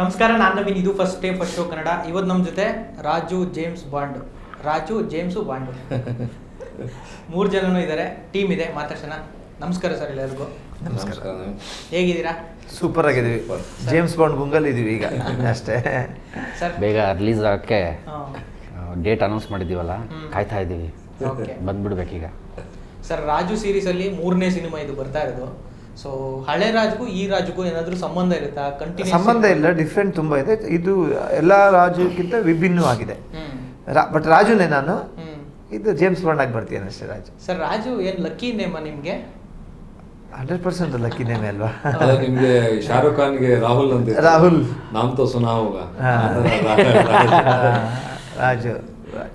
ನಮಸ್ಕಾರ ನಾನು ನವೀನ್ ಇದು first day first show Kannada. ಇವತ್ತು ನಮ್ಮ ಜೊತೆ Raju James Bond. Raju James Bond. ಮೂರು ಜನನೂ ಇದ್ದಾರೆ ಟೀಮ್ ಇದೆ. ಮಾತಾಡ್ಸೋಣ. ನಮಸ್ಕಾರ ಸರ್ ಎಲ್ಲರಿಗೂ. ನಮಸ್ಕಾರ. ಹೇಗಿದ್ದೀರಾ? ಸೂಪರ್ ಆಗಿದ್ದೀವಿ. ಜೇಮ್ಸ್ ಬಾಂಡ್ ಗುಂಗಲ್ ಇದೀವಿ ಈಗ. ಅಷ್ಟೇ. ಸರ್. ಬೇಗ ರಿಲೀಸ್ ಆಗಕ್ಕೆ ಡೇಟ್ ಅನೌನ್ಸ್ ಮಾಡಿದ್ದೀವಲ್ಲ. ಕಾಯ್ತಾ ಇದ್ದೀವಿ ಓಕೆ. ಬಂದ್ಬಿಡ್ಬೇಕೀಗ. ಸರ್ ರಾಜು ಸೀರೀಸಲ್ಲಿ ಮೂರನೇ ಸಿನಿಮಾ ಇದು ಬರ್ತಾ ಇರೋದು. ಸೊ ಹಳೆ ರಾಜ್ಗೂ ಈ ರಾಜ್ಗೂ ಏನಾದರೂ ಸಂಬಂಧ ಇರುತ್ತಾ? ಕಂಟಿನ್ಯೂ ಸಂಬಂಧ ಇಲ್ಲ ಡಿಫ್ರೆಂಟ್ ತುಂಬ ಇದೆ. ಇದು ಎಲ್ಲ ರಾಜಕ್ಕಿಂತ ವಿಭಿನ್ನವಾಗಿದೆ. ಹ್ಮ್. ಬಟ್ ರಾಜುನೇ ನಾನು. ಇದು ಜೇಮ್ಸ್ ಬಾಂಡ್ ಆಗಿ ಬರ್ತೀನಿ ಅಷ್ಟೇ ರಾಜು. ಸರ್ ರಾಜು ಏನು ಲಕ್ಕಿ ನೇಮ ನಿಮಗೆ? ಹಂಡ್ರೆಡ್ ಪರ್ಸೆಂಟ್ ಲಕ್ಕಿ ನೇಮ್ ಅಲ್ವಾ? ನಿಮಗೆ ನಿಮ್ಗೆ ಶಾರುಖ್ ಖಾನ್ಗೆ ರಾಹುಲ್ ಅಂತ. ರಾಹುಲ್. ನಾಮ್ ತೋ ಹಾ. ರಾಜು.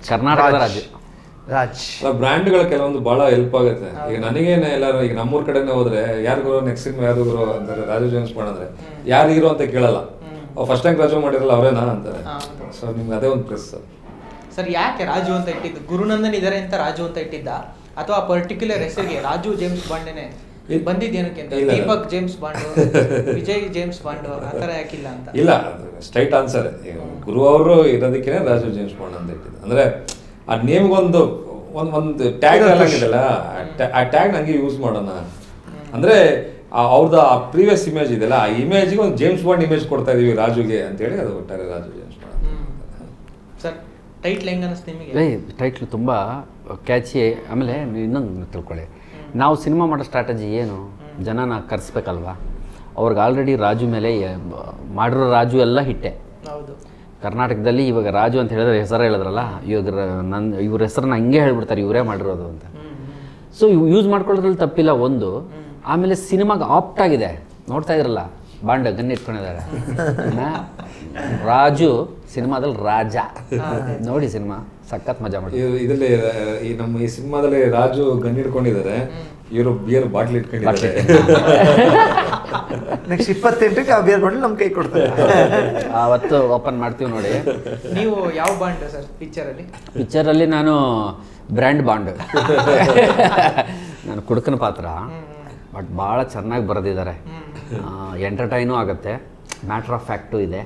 ಕರ್ನಾಟಕದ ರಾಜು. ರಾಜ್. ಬ್ರ್ಯಾಂಡ್ಗಳ ಕೆಲವೊಂದು ಬಹಳ ಹೆಲ್ಪ್ ಆಗುತ್ತೆ. ಈಗ ನನಗೇನೆ ಎಲ್ಲಾರು ಈಗ ನಮ್ಮೂರ್ ಕಡೆನೆ ಹೋದ್ರೆ ಯಾರು ಗುರು ನೆಕ್ಸ್ಟ್ ಸಿನಿಮಾ ಯಾರು ಗುರು ಅಂತಾರೆ ರಾಜು ಜೇಮ್ಸ್ ಬಾಂಡ್ ಅಂದ್ರೆ. ಯಾರು ಹೀರೋ ಅಂತ ಕೇಳಲ್ಲ. ಫಸ್ಟ್ ಟೈಮ್ ರಾಜು ಮಾಡಿರಲ್ಲ ಅವರೇನಾ ಅಂತಾರೆ. ಸೊ ನಿಮ್ಗೆ ಅದೇ ಒಂದು ಪ್ಲಸ್ ಸರ್ ಯಾಕೆ ರಾಜು ಅಂತ ಇಟ್ಟಿದ್ದು? ಗುರುನಂದನ್ ಇದಾರೆ ಅಂತ ರಾಜು ಅಂತ ಇಟ್ಟಿದ್ದ? ಅಥವಾ ಪರ್ಟಿಕ್ಯುಲರ್ ಹೆಸರಿಗೆ ರಾಜು ಜೇಮ್ಸ್ ಬಾಂಡೆನೆ ಬಂದಿದ್ದೇನಕ್ಕೆ ಅಂತ. Deepak James Bond Vijay James Bond ಆ ಥರ ಯಾಕಿಲ್ಲ ಅಂತ? ಇಲ್ಲ ಸ್ಟ್ರೈಟ್ ಆನ್ಸರ್ ಗುರು ಅವರು ಇರೋದಕ್ಕೆ ರಾಜು ಜೇಮ್ಸ್ ಬಾಂಡ್ ಅಂತ ಇಟ್ಟಿದ್ದು. ಅಂದ್ರೆ ಆ ನೇಮ್ಗೊಂದು ಒಂದು ಒಂದು ಟ್ಯಾಗ್ ಆಗಿದೆಲ್ಲ ಆ ಟ್ಯಾಗ್ ಹಂಗೆ ಯೂಸ್ ಮಾಡೋಣ. ಅಂದ್ರೆ ಆ- ಅವ್ರದ್ದು ಆ ಪ್ರೀವಿಯಸ್ ಇಮೇಜ್ ಇದೆಯಲ್ಲ ಆ ಇಮೇಜ್ಗೆ ಒಂದು ಜೇಮ್ಸ್ ಬಾಂಡ್ ಇಮೇಜ್ ಕೊಡ್ತಾ ಇದೀವಿ ರಾಜುಗೆ ಅಂತೇಳಿ ಅದು ಒಟ್ಟಾರೆ Raju James Bond sir title ಹೆಂಗೆ ಅನಿಸ್ತು ನಿಮಗೆ? ಟೈಟ್ಲ್ ತುಂಬ ಕ್ಯಾಚಿ ಆಮೇಲೆ ನೀವು ಇನ್ನೊಂದು ತಿಳ್ಕೊಳ್ಳಿ. ನಾವು ಸಿನಿಮಾ ಮಾಡೋ ಸ್ಟ್ರಾಟಜಿ ಏನು? ಜನನ ಕರೆಸ್ಬೇಕಲ್ವಾ? ಅವ್ರಿಗೆ ಆಲ್ರೆಡಿ ರಾಜು ಮೇಲೆ ಮಾಡಿರೋ ರಾಜು ಎಲ್ಲ ಹಿಟ್ಟೆ. ಹೌದು. ಕರ್ನಾಟಕದಲ್ಲಿ ಇವಾಗ ರಾಜು ಅಂತ ಹೇಳಿದ್ರೆ ಹೆಸರು ಹೇಳಿದ್ರಲ್ಲ, ಇವಾಗ ನನ್ನ ಇವ್ರ ಹೆಸರನ್ನ ಹಂಗೆ ಹೇಳ್ಬಿಡ್ತಾರೆ, ಇವರೇ ಮಾಡಿರೋದು ಅಂತ. ಸೊ ಯೂಸ್ ಮಾಡ್ಕೊಳ್ಳೋದ್ರಲ್ಲಿ ತಪ್ಪಿಲ್ಲ ಒಂದು. ಆಮೇಲೆ ಸಿನಿಮಾಗೆ ಆಪ್ಟ್ ಆಗಿದೆ. ನೋಡ್ತಾ ಇದ್ರಲ್ಲ, ಬಾಂಡ ಗನ್ ಇಟ್ಕೊಂಡಿದ್ದಾರೆ ರಾಜು ಸಿನಿಮಾದಲ್ಲಿ ರಾಜ. ನೋಡಿ ಸಿನಿಮಾ, ಸಖತ್ ಮಜಾ ಮಾಡಿ ಇದು- ಇದರಲ್ಲಿ, ಈ ನಮ್ಮ ಈ ಸಿನಿಮಾದಲ್ಲಿ ರಾಜು ಗನ್ ಹಿಡ್ಕೊಂಡಿದ್ದಾರೆ. ಇವರು ಬಿಯರ್ ಬಾಟ್ಲಿ ಇಟ್ಕೊಂಡಿದ್ದಾರೆ. ನೆಕ್ಸ್ಟ್ ಇಪ್ಪತ್ತೆಂಟಕ್ಕೆ ಆ ಬಿಯರ್ ಬಾಂಡ್ ನಮ್ಮ ಕೈ ಕೊಡ್ತಾರೆ. ಅವತ್ತು ಓಪನ್ ಮಾಡ್ತೀವಿ ನೋಡಿ. ನೀವು ಯಾವ ಬಾಂಡ್ ಸರ್ ಪಿಕ್ಚರಲ್ಲಿ ಪಿಕ್ಚರಲ್ಲಿ ನಾನು ಬ್ರ್ಯಾಂಡ್ ಬಾಂಡ್ ನಾನು ಕುಡುಕನ ಪಾತ್ರ. ಬಟ್ ಭಾಳ ಚೆನ್ನಾಗಿ ಬರೆದಿದ್ದಾರೆ. ಎಂಟರ್ಟೈನೂ ಆಗುತ್ತೆ. ಮ್ಯಾಟ್ರ್ ಆಫ್ ಫ್ಯಾಕ್ಟು ಇದೆ.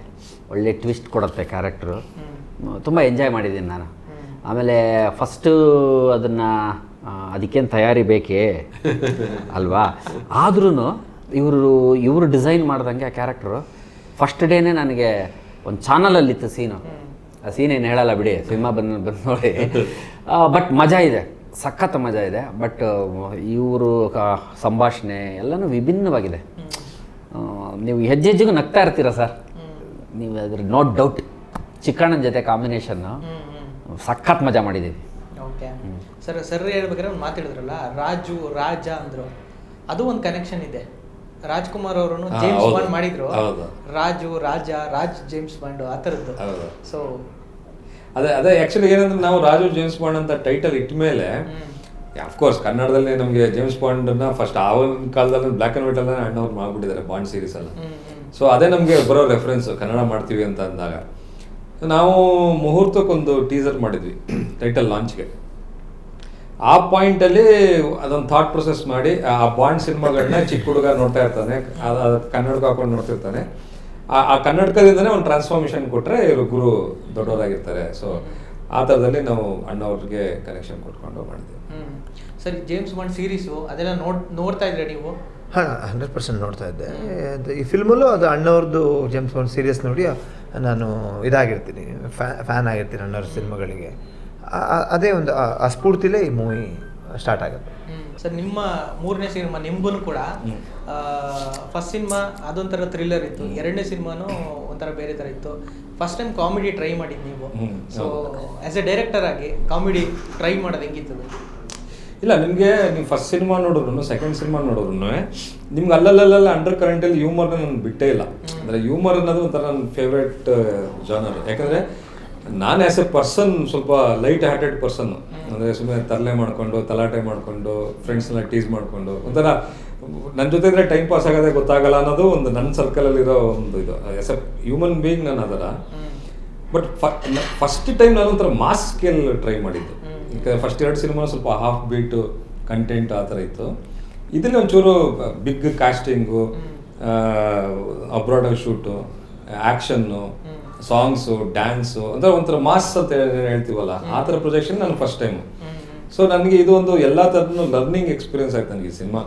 ಒಳ್ಳೆ ಟ್ವಿಸ್ಟ್ ಕೊಡುತ್ತೆ ಕ್ಯಾರೆಕ್ಟ್ರು ತುಂಬ ಎಂಜಾಯ್ ಮಾಡಿದ್ದೀನಿ ನಾನು. ಆಮೇಲೆ ಫಸ್ಟು ಅದನ್ನು ಅದಕ್ಕೇನು ತಯಾರಿ ಬೇಕೇ? ಅಲ್ವಾ? ಆದ್ರೂ ಇವರು ಇವರು ಡಿಸೈನ್ ಮಾಡ್ದಂಗೆ ಆ ಕ್ಯಾರೆಕ್ಟ್ರು ಫಸ್ಟ್ ಡೇನೇ ನನಗೆ ಒಂದು ಚಾನಲಲ್ಲಿತ್ತು ಸೀನು. ಆ ಸೀನ್ ಏನು ಹೇಳಲ್ಲ ಬಿಡಿ ಸಿನಿಮಾ ಬಂದು ಬಂದು ನೋಡಿ. ಬಟ್ ಮಜಾ ಇದೆ. ಸಖತ್ ಮಜಾ ಇದೆ. ಬಟ್ ಇವರು ಸಂಭಾಷಣೆ ಎಲ್ಲನೂ ವಿಭಿನ್ನವಾಗಿದೆ. ನೀವು ಹೆಜ್ಜೆ ಹೆಜ್ಜೆಗೂ ನಗ್ತಾ ಇರ್ತೀರ ಸರ್? ನೀವು ಅದ್ರ ನೋ ಡೌಟ್ ಚಿಕ್ಕಣ್ಣನ ಜೊತೆ ಕಾಂಬಿನೇಷನ್ನು ಸಖತ್ ಮಜಾ ಮಾಡಿದ್ದೀವಿ ಓಕೆ? ಸರ್ ಸರ್ ಹೇಳ್ಬೇಕಾದ್ರೆ ಒಂದು ಮಾತಾಡಿದ್ರಲ್ಲ ರಾಜು ರಾಜ ಅಂದ್ರು. ಅದು ಒಂದು ಕನೆಕ್ಷನ್ ಇದೆ. ರಾಜ್ಕುಮಾರ್ ಅವರು ಜೇಮ್ಸ್ ಬಾಂಡ್ ಮಾಡಿದ್ರು. ರಾಜು ರಾಜ ರಾಜ್ ಜೇಮ್ಸ್ ಬಾಂಡ್ ಆ ಥರದ್ದು. ಸೊ ಅದೇ ಅದೇ ಆಕ್ಚುಲಿ ಏನಂದ್ರೆ ನಾವು ರಾಜು ಜೇಮ್ಸ್ ಬಾಂಡ್ ಅಂತ ಟೈಟಲ್ ಇಟ್ಟ ಮೇಲೆ ಅಫ್ಕೋರ್ಸ್ ಕನ್ನಡದಲ್ಲಿ ನಮಗೆ ಜೇಮ್ಸ್ ಬಾಂಡ್ನ ಫಸ್ಟ್ ಆ ಒಂದು ಕಾಲದಲ್ಲಿ ಬ್ಲಾಕ್ ಅಂಡ್ ವೈಟ್ ಅಲ್ಲ ಅಣ್ಣವ್ರು ಮಾಡ್ಬಿಟ್ಟಿದ್ದಾರೆ ಬಾಂಡ್ ಸೀರೀಸ್ ಅಲ್ಲ. ಸೊ ಅದೇ ನಮಗೆ ಬರೋ ರೆಫರೆನ್ಸ್ ಕನ್ನಡ ಮಾಡ್ತೀವಿ ಅಂತ ಅಂದಾಗ. ನಾವು ಮುಹೂರ್ತಕ್ಕೊಂದು ಟೀಸರ್ ಮಾಡಿದ್ವಿ ಟೈಟಲ್ ಲಾಂಚ್ಗೆ ಆ ಪಾಯಿಂಟ್ ಅಲ್ಲಿ ಅದೊಂದು ಥಾಟ್ ಪ್ರೊಸೆಸ್ ಮಾಡಿ ಆ ಬಾಂಡ್ ಸಿನಿಮಾಗಳನ್ನ ಚಿಕ್ಕ ಹುಡುಗ ನೋಡ್ತಾ ಇರ್ತಾನೆ ಅದ್- ಅದ್ ಕನ್ನಡಕ ಹಾಕೊಂಡು ನೋಡ್ತಿರ್ತಾನೆ. ಆ ಆ ಕನ್ನಡಕದಿಂದನೇ ಒಂದು ಟ್ರಾನ್ಸ್ಫಾರ್ಮೇಶನ್ ಕೊಟ್ಟರೆ ಇವರು ಗುರು ದೊಡ್ಡವರಾಗಿರ್ತಾರೆ. ಸೊ ಆ ಥರದಲ್ಲಿ ನಾವು ಅಣ್ಣವ್ರಿಗೆ ಕನೆಕ್ಷನ್ ಕೊಟ್ಕೊಂಡು ಮಾಡಿದ್ವಿ ಸರಿ ಸರ್ ಜೇಮ್ಸ್ ಬಾಂಡ್ ಸೀರೀಸು ಅದೆಲ್ಲ ನೋಡ್ ನೋಡ್ತಾ ಇದ್ರೆ ನೀವು? ಹಾಂ ಹಂಡ್ರೆಡ್ ಪರ್ಸೆಂಟ್ ನೋಡ್ತಾ ಇದ್ದೆ. ಅದು ಈ ಫಿಲ್ಮಲ್ಲೂ ಅದು ಅಣ್ಣವ್ರದ್ದು ಜೇಮ್ಸ್ ಬಾಂಡ್ ಸೀರಿಯಸ್ ನೋಡಿ ನಾನು ಇದಾಗಿರ್ತೀನಿ ಫ್ಯಾನ್ ಆಗಿರ್ತೀನಿ ಅಣ್ಣವ್ರ ಸಿನಿಮಾಗಳಿಗೆ ಅದೇ ಒಂದು ಆ- ಸ್ಫೂರ್ತಿಲೇ ಈ ಮೂವಿ ಸ್ಟಾರ್ಟ್ ಆಗುತ್ತೆ. ಸರ್ ನಿಮ್ಮ ಮೂರನೇ ಸಿನಿಮಾ ನಿಂಬೂ ಕೂಡ ಫಸ್ಟ್ ಸಿನಿಮಾ ಅದೊಂಥರ ಥ್ರಿಲ್ಲರ್ ಇತ್ತು. ಎರಡನೇ ಸಿನಿಮಾನು ಒಂಥರ ಬೇರೆ ಥರ ಇತ್ತು. ಫಸ್ಟ್ ಟೈಮ್ ಕಾಮಿಡಿ ಟ್ರೈ ಮಾಡಿದ್ದು ನೀವು. ಸೊ ಆ್ಯಸ್ ಎ ಡೈರೆಕ್ಟರ್ ಆಗಿ ಕಾಮಿಡಿ ಟ್ರೈ ಮಾಡೋದು ಹೆಂಗಿತ್ತು ಇಲ್ಲ ನಿಮಗೆ ನೀವು ಫಸ್ಟ್ ಸಿನಿಮಾ ನೋಡಿದ್ರು ಸೆಕೆಂಡ್ ಸಿನಿಮಾ ನೋಡಿದ್ರು ನಿಮ್ಗೆ ಅಲ್ಲಲ್ಲಲ್ಲ ಅಂಡರ್ ಕರೆಂಟಲ್ಲಿ ಹ್ಯೂಮರ್ನ ನಾನು ಬಿಟ್ಟೇ ಇಲ್ಲ. ಅಂದರೆ ಹ್ಯೂಮರ್ ಅನ್ನೋದು ಒಂಥರ ನನ್ನ ಫೇವ್ರೆಟ್ ಜಾನರ್ ಯಾಕಂದರೆ ನಾನು ಆ್ಯಸ್ ಎ ಪರ್ಸನ್ ಸ್ವಲ್ಪ ಲೈಟ್ ಹಾರ್ಟೆಡ್ ಪರ್ಸನ್ ಅಂದರೆ ಸುಮ್ಮನೆ ತರಲೆ ಮಾಡಿಕೊಂಡು ತಲಾಟೆ ಮಾಡಿಕೊಂಡು ಫ್ರೆಂಡ್ಸ್ನೆಲ್ಲ ಟೀಸ್ ಮಾಡಿಕೊಂಡು ಒಂಥರ ನನ್ನ ಜೊತೆ ಇದ್ರೆ ಟೈಮ್ ಪಾಸ್ ಆಗೋದೇ ಗೊತ್ತಾಗಲ್ಲ ಅನ್ನೋದು ಒಂದು ನನ್ನ ಸರ್ಕಲಲ್ಲಿರೋ ಒಂದು ಇದು. ಎಸ್ ಎ ಹ್ಯೂಮನ್ ಬೀಯಿಂಗ್ ನಾನು ಅದರ ಬಟ್ ಫಸ್ಟ್ ಟೈಮ್ ನಾನು ಒಂಥರ ಮಾಸ್ ಸ್ಕೇಲ್ ಟ್ರೈ ಮಾಡಿದ್ದು. ಈಗ ಫಸ್ಟ್ ಎರಡು ಸಿನಿಮಾ ಸ್ವಲ್ಪ ಹಾಫ್ ಬೀಟು ಕಂಟೆಂಟ್ ಆ ಥರ ಇತ್ತು. ಇದರಲ್ಲಿ ಒಂಚೂರು big casting abroad shoot action songs dance ಅಂದ್ರೆ ಒಂಥರ ಮಾಸ್ ಅಂತ ಹೇಳ್ತೀವಲ್ಲ ಆ ಥರ ಪ್ರೊಜೆಕ್ಷನ್ ನಾನು ಫಸ್ಟ್ ಟೈಮ್ ಸೊ ನನಗೆ ಇದು ಒಂದು ಎಲ್ಲ ಥರದ್ದು ಲರ್ನಿಂಗ್ ಎಕ್ಸ್ಪೀರಿಯನ್ಸ್ ಆಯ್ತು ನನಗೆ ಈ ಸಿನಿಮಾ.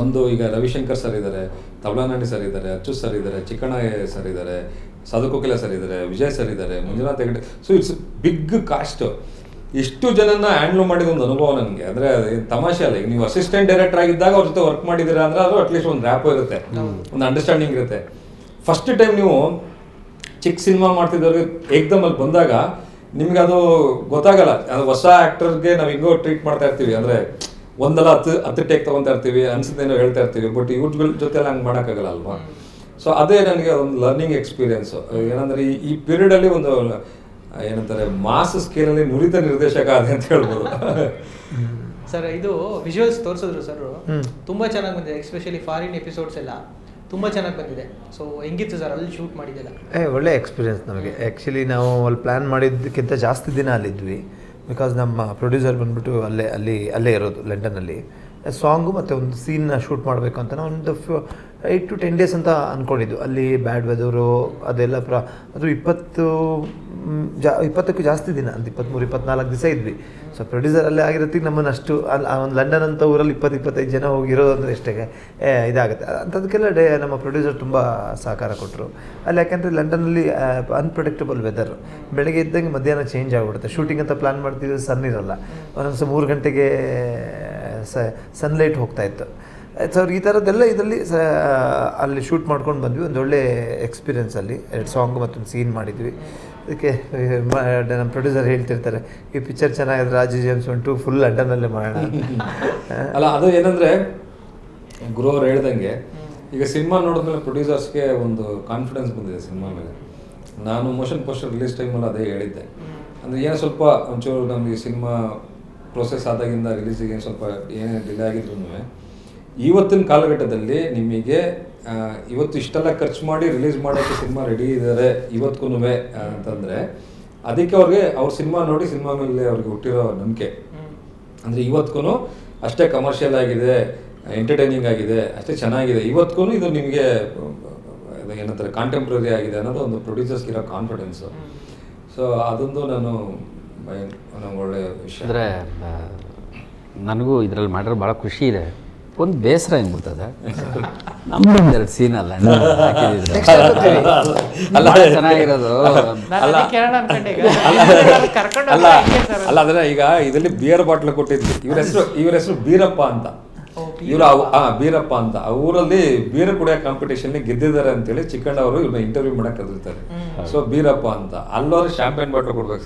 ಒಂದು ಈಗ ರವಿಶಂಕರ್ ಸರ್ ಇದ್ದಾರೆ ತಬಲಾನಂಡಿ ಸರ್ ಇದ್ದಾರೆ ಅಚ್ಚು ಸರ್ ಇದ್ದಾರೆ ಚಿಕ್ಕಣ್ಣ ಸರ್ ಇದ್ದಾರೆ ಸಾಧು ಕೋಕಿಲ ಸರ್ ಇದ್ದಾರೆ ವಿಜಯ್ ಸರ್ ಇದ್ದಾರೆ Manjunath Hegde. So it's big cast ಇಷ್ಟು ಜನನ ಹ್ಯಾಂಡಲ್ ಮಾಡಿದ ಒಂದು ಅನುಭವ ನನಗೆ. ಅಂದ್ರೆ ತಮಾಷೆ ಅಲ್ಲ ಈಗ ನೀವು ಅಸಿಸ್ಟೆಂಟ್ ಡೈರೆಕ್ಟರ್ ಆಗಿದ್ದಾಗ ಅವ್ರ ಜೊತೆ ವರ್ಕ್ ಮಾಡಿದ್ದೀರಾ ಅಂದ್ರೆ ಅದು ಅಟ್ಲೀಸ್ಟ್ ಒಂದು ರ್ಯಾಪೋ ಇರುತ್ತೆ. ಒಂದು ಅಂಡರ್ಸ್ಟ್ಯಾಂಡಿಂಗ್ ಇರುತ್ತೆ. ಫಸ್ಟ್ ಟೈಮ್ ನೀವು ಚಿಕ್ಕ ಸಿನಿಮಾ ಮಾಡ್ತಿದ್ದವ್ರಿಗೆ ಏಕ್ದಮ್ ಅಲ್ಲಿ ಬಂದಾಗ ನಿಮ್ಗೆ ಅದು ಗೊತ್ತಾಗಲ್ಲ. ಅದು ಹೊಸ ಆಕ್ಟರ್ಗೆ ನಾವು ಹಿಂಗೋ ಟ್ರೀಟ್ ಮಾಡ್ತಾ ಇರ್ತೀವಿ. ಅಂದ್ರೆ ಒಂದಲ್ಲ ಹತ್ತು ಹತ್ತು ಟೇಕ್ ತಗೊಂತಾ ಇರ್ತೀವಿ ಅನ್ಸುತ್ತೇನೋ ಹೇಳ್ತಾ ಇರ್ತೀವಿ. ಬಟ್ ಇವ್ರಗಳ ಜೊತೆ ಹಂಗೆ ಮಾಡೋಕ್ಕಾಗಲ್ಲ ಅಲ್ವಾ? ಸೊ ಅದೇ ನನಗೆ ಒಂದು ಲರ್ನಿಂಗ್ ಎಕ್ಸ್ಪೀರಿಯನ್ಸ್ ಏನಂದ್ರೆ ಈ ಈ ಪೀರಿಯಡ್ ಅಲ್ಲಿ ಒಂದು ಏನಂತಾರೆ ಮಾಸ್ ಸ್ಕೇಲಲ್ಲಿ ನುರಿತ ನಿರ್ದೇಶಕ ಅದೇ ಅಂತ ಹೇಳ್ಬೋದು. ಸರ್ ಇದು ವಿಜುವಲ್ಸ್ ತೋರಿಸಿದ್ರು ಸರ್. ತುಂಬಾ ಚೆನ್ನಾಗಿ ಬಂದಿದೆ ಎಸ್ಪೆಷಲಿ ಫಾರಿನ್ ಎಪಿಸೋಡ್ಸ್ ಎಲ್ಲ. ತುಂಬಾ ಚೆನ್ನಾಗಿ ಬಂದಿದೆ. ಸೊ ಹೆಂಗಿತ್ತು ಸರ್ ಅಲ್ಲಿ ಶೂಟ್ ಮಾಡಿದ್ದೆಲ್ಲ? ಏ ಒಳ್ಳೆ ಎಕ್ಸ್ಪೀರಿಯೆನ್ಸ್ ನಮಗೆ. ಆ್ಯಕ್ಚುಲಿ ನಾವು ಅಲ್ಲಿ ಪ್ಲ್ಯಾನ್ ಮಾಡಿದ್ದಕ್ಕಿಂತ ಜಾಸ್ತಿ ದಿನ ಅಲ್ಲಿದ್ವಿ. ಬಿಕಾಸ್ ನಮ್ಮ ಪ್ರೊಡ್ಯೂಸರ್ ಬಂದ್ಬಿಟ್ಟು ಅಲ್ಲೇ ಅಲ್ಲಿ ಅಲ್ಲೇ ಇರೋದು ಲಂಡನಲ್ಲಿ ಸಾಂಗು ಮತ್ತು ಒಂದು ಸೀನ್ನ ಶೂಟ್ ಮಾಡಬೇಕು ಅಂತ ನಾವು ಒಂದು ಏಯ್ಟ್ ಟು ಟೆನ್ ಡೇಸ್ ಅಂತ ಅಂದ್ಕೊಂಡಿದ್ದು ಅಲ್ಲಿ ಬ್ಯಾಡ್ ವೆದರು ಅದೆಲ್ಲ ಪ್ರ ಅದು ಇಪ್ಪತ್ತು ಜಾ ಇಪ್ಪತ್ತಕ್ಕೂ ಜಾಸ್ತಿ ದಿನ ಅಂತ ಇಪ್ಪತ್ತ್ಮೂರು ಇಪ್ಪತ್ನಾಲ್ಕು ದಿವಸ ಇದ್ವಿ. ಸೊ ಪ್ರೊಡ್ಯೂಸರ್ ಅಲ್ಲೇ ಆಗಿರೋತ್ತಿಗೆ ನಮ್ಮನ್ನು ಅಷ್ಟು ಅಲ್ಲಿ ಒಂದು ಲಂಡನ್ ಅಂತ ಊರಲ್ಲಿ ಇಪ್ಪತ್ತು, ಇಪ್ಪತ್ತೈದು ಜನ ಹೋಗಿರೋದು ಅಂದರೆ ಎಷ್ಟೇ ಇದಾಗುತ್ತೆ. ಅಂಥದಕ್ಕೆಲ್ಲ ಡೇ ನಮ್ಮ ಪ್ರೊಡ್ಯೂಸರ್ ತುಂಬ ಸಹಕಾರ ಕೊಟ್ಟರು ಅಲ್ಲಿ ಯಾಕೆಂದರೆ ಲಂಡನಲ್ಲಿ ಅನ್ಪ್ರಡಿಕ್ಟಬಲ್ ವೆದರ್ ಬೆಳಗ್ಗೆ ಇದ್ದಂಗೆ ಮಧ್ಯಾಹ್ನ ಚೇಂಜ್ ಆಗಿಬಿಡುತ್ತೆ. ಶೂಟಿಂಗ್ ಅಂತ ಪ್ಲ್ಯಾನ್ ಮಾಡ್ತಿದ್ರೆ ಸನ್ ಇರೋಲ್ಲ. ಒಂದೊಂದು ಮೂರು ಗಂಟೆಗೆ ಸ ಸನ್ಲೈಟ್ ಹೋಗ್ತಾ ಇತ್ತು. ಸೊ ಈ ಥರದ್ದೆಲ್ಲ ಇದರಲ್ಲಿ ಸ ಅಲ್ಲಿ ಶೂಟ್ ಮಾಡ್ಕೊಂಡು ಬಂದ್ವಿ, ಒಂದು ಒಳ್ಳೆ ಎಕ್ಸ್ಪೀರಿಯನ್ಸ್ ಅಲ್ಲಿ. ಎರಡು ಸಾಂಗ್ ಮತ್ತೊಂದು ಸೀನ್ ಮಾಡಿದ್ವಿ. ಅದಕ್ಕೆ ನಮ್ಮ ಪ್ರೊಡ್ಯೂಸರ್ ಹೇಳ್ತಿರ್ತಾರೆ, ಈ ಪಿಕ್ಚರ್ ಚೆನ್ನಾಗಿದೆ ರಾಜು ಜೇಮ್ಸ್ ಉಂಟು ಫುಲ್ ಲಂಡನಲ್ಲೇ ಮಾಡೋಣ. ಅಲ್ಲ, ಅದು ಏನಂದರೆ ಗುರು ಅವ್ರು ಹೇಳ್ದಂಗೆ, ಈಗ ಸಿನಿಮಾ ನೋಡಿದ್ಮೇಲೆ ಪ್ರೊಡ್ಯೂಸರ್ಸ್ಗೆ ಒಂದು ಕಾನ್ಫಿಡೆನ್ಸ್ ಬಂದಿದೆ ಸಿನಿಮಾ ಮೇಲೆ. ನಾನು ಮೋಷನ್ ಪೋಸ್ಟರ್ ರಿಲೀಸ್ ಟೈಮಲ್ಲಿ ಅದೇ ಹೇಳಿದ್ದೆ. ಅಂದರೆ ಏನು ಸ್ವಲ್ಪ ಒಂಚೂರು ನಮಗೆ ಸಿನಿಮಾ ಪ್ರೊಸೆಸ್ ಆದಾಗಿಂದ ರಿಲೀಸಿಗೆ ಸ್ವಲ್ಪ ಏನೇ ಡಿಲೇ ಆಗಿದ್ರು ಇವತ್ತಿನ ಕಾಲಘಟ್ಟದಲ್ಲಿ ನಿಮಗೆ ಇವತ್ತು ಇಷ್ಟೆಲ್ಲ ಖರ್ಚು ಮಾಡಿ ರಿಲೀಸ್ ಮಾಡೋಕ್ಕೆ ಸಿನಿಮಾ ರೆಡಿ ಇದ್ದಾರೆ ಇವತ್ತಿಗೂ ಅಂತಂದರೆ ಅದಕ್ಕೆ ಅವ್ರಿಗೆ ಅವ್ರ ಸಿನಿಮಾ ನೋಡಿ ಸಿನಿಮಾ ಮೇಲೆ ಅವ್ರಿಗೆ ಹುಟ್ಟಿರೋ ನಂಬಿಕೆ. ಅಂದರೆ ಇವತ್ತಿಗೂ ಅಷ್ಟೇ ಕಮರ್ಷಿಯಲ್ ಆಗಿದೆ ಎಂಟರ್ಟೈನಿಂಗ್ ಆಗಿದೆ ಅಷ್ಟೇ ಚೆನ್ನಾಗಿದೆ. ಇವತ್ತಿಗೂ ಇದು ನಿಮಗೆ ಏನಂತಾರೆ ಕಾಂಟೆಂಪ್ರರಿ ಆಗಿದೆ ಅನ್ನೋದು ಒಂದು ಪ್ರೊಡ್ಯೂಸರ್ಸ್ಗಿರೋ ಕಾನ್ಫಿಡೆನ್ಸು ಸೊ ಅದೊಂದು ನಾನು ವಿಷಯ. ಅಂದರೆ ನನಗೂ ಇದರಲ್ಲಿ ಮಾಡಿರೋ ಭಾಳ ಖುಷಿ ಇದೆ. ಒಂದು ಬೇಸರ ಹೆಂಗ್ಬಿಡ್ತದೆ ನಮ್ಮದೊಂದೆರಡು ಸೀನ್ ಅಲ್ಲ ಹಾಕಿದ್ರೆ ಅಲ್ಲ ಭಾಳ ಚೆನ್ನಾಗಿರೋದು. ನಾನು ಅಲ್ಲ. ಅದ್ರ ಈಗ. ಅಲ್ಲ ಹೆಂಗೆ? ಅಲ್ಲ ಈಗ ಇದರಲ್ಲಿ ಬಿಯರ್ ಬಾಟ್ಲ್ ಕೊಟ್ಟಿದ್ವಿ. ಇವ್ರ ಹೆಸರು ಇವ್ರ ಹೆಸರು ಬೀರಪ್ಪ ಅಂತ. ಇವರು ಆ ಬೀರಪ್ಪ ಅಂತ. ಆ ಊರಲ್ಲಿ ಬೀರ ಕುಡಿಯೋ ಕಾಂಪಿಟೇಷನ್ ಗೆದ್ದಿದ್ದಾರೆ ಅಂತೇಳಿ ಚಿಕ್ಕಣ್ಣ ಅವರು ಇವ್ರನ್ನ ಇಂಟರ್ವ್ಯೂ ಮಾಡಕ್ ಕದಿರ್ತಾರೆ ಸೊ ಬೀರಪ್ಪ ಅಂತ. ಅಲ್ಲೋದ್ರೆ ಶಾಂಪೇನ್ ಬಾಟ್ಲ್ ಕೊಡ್ಬೇಕು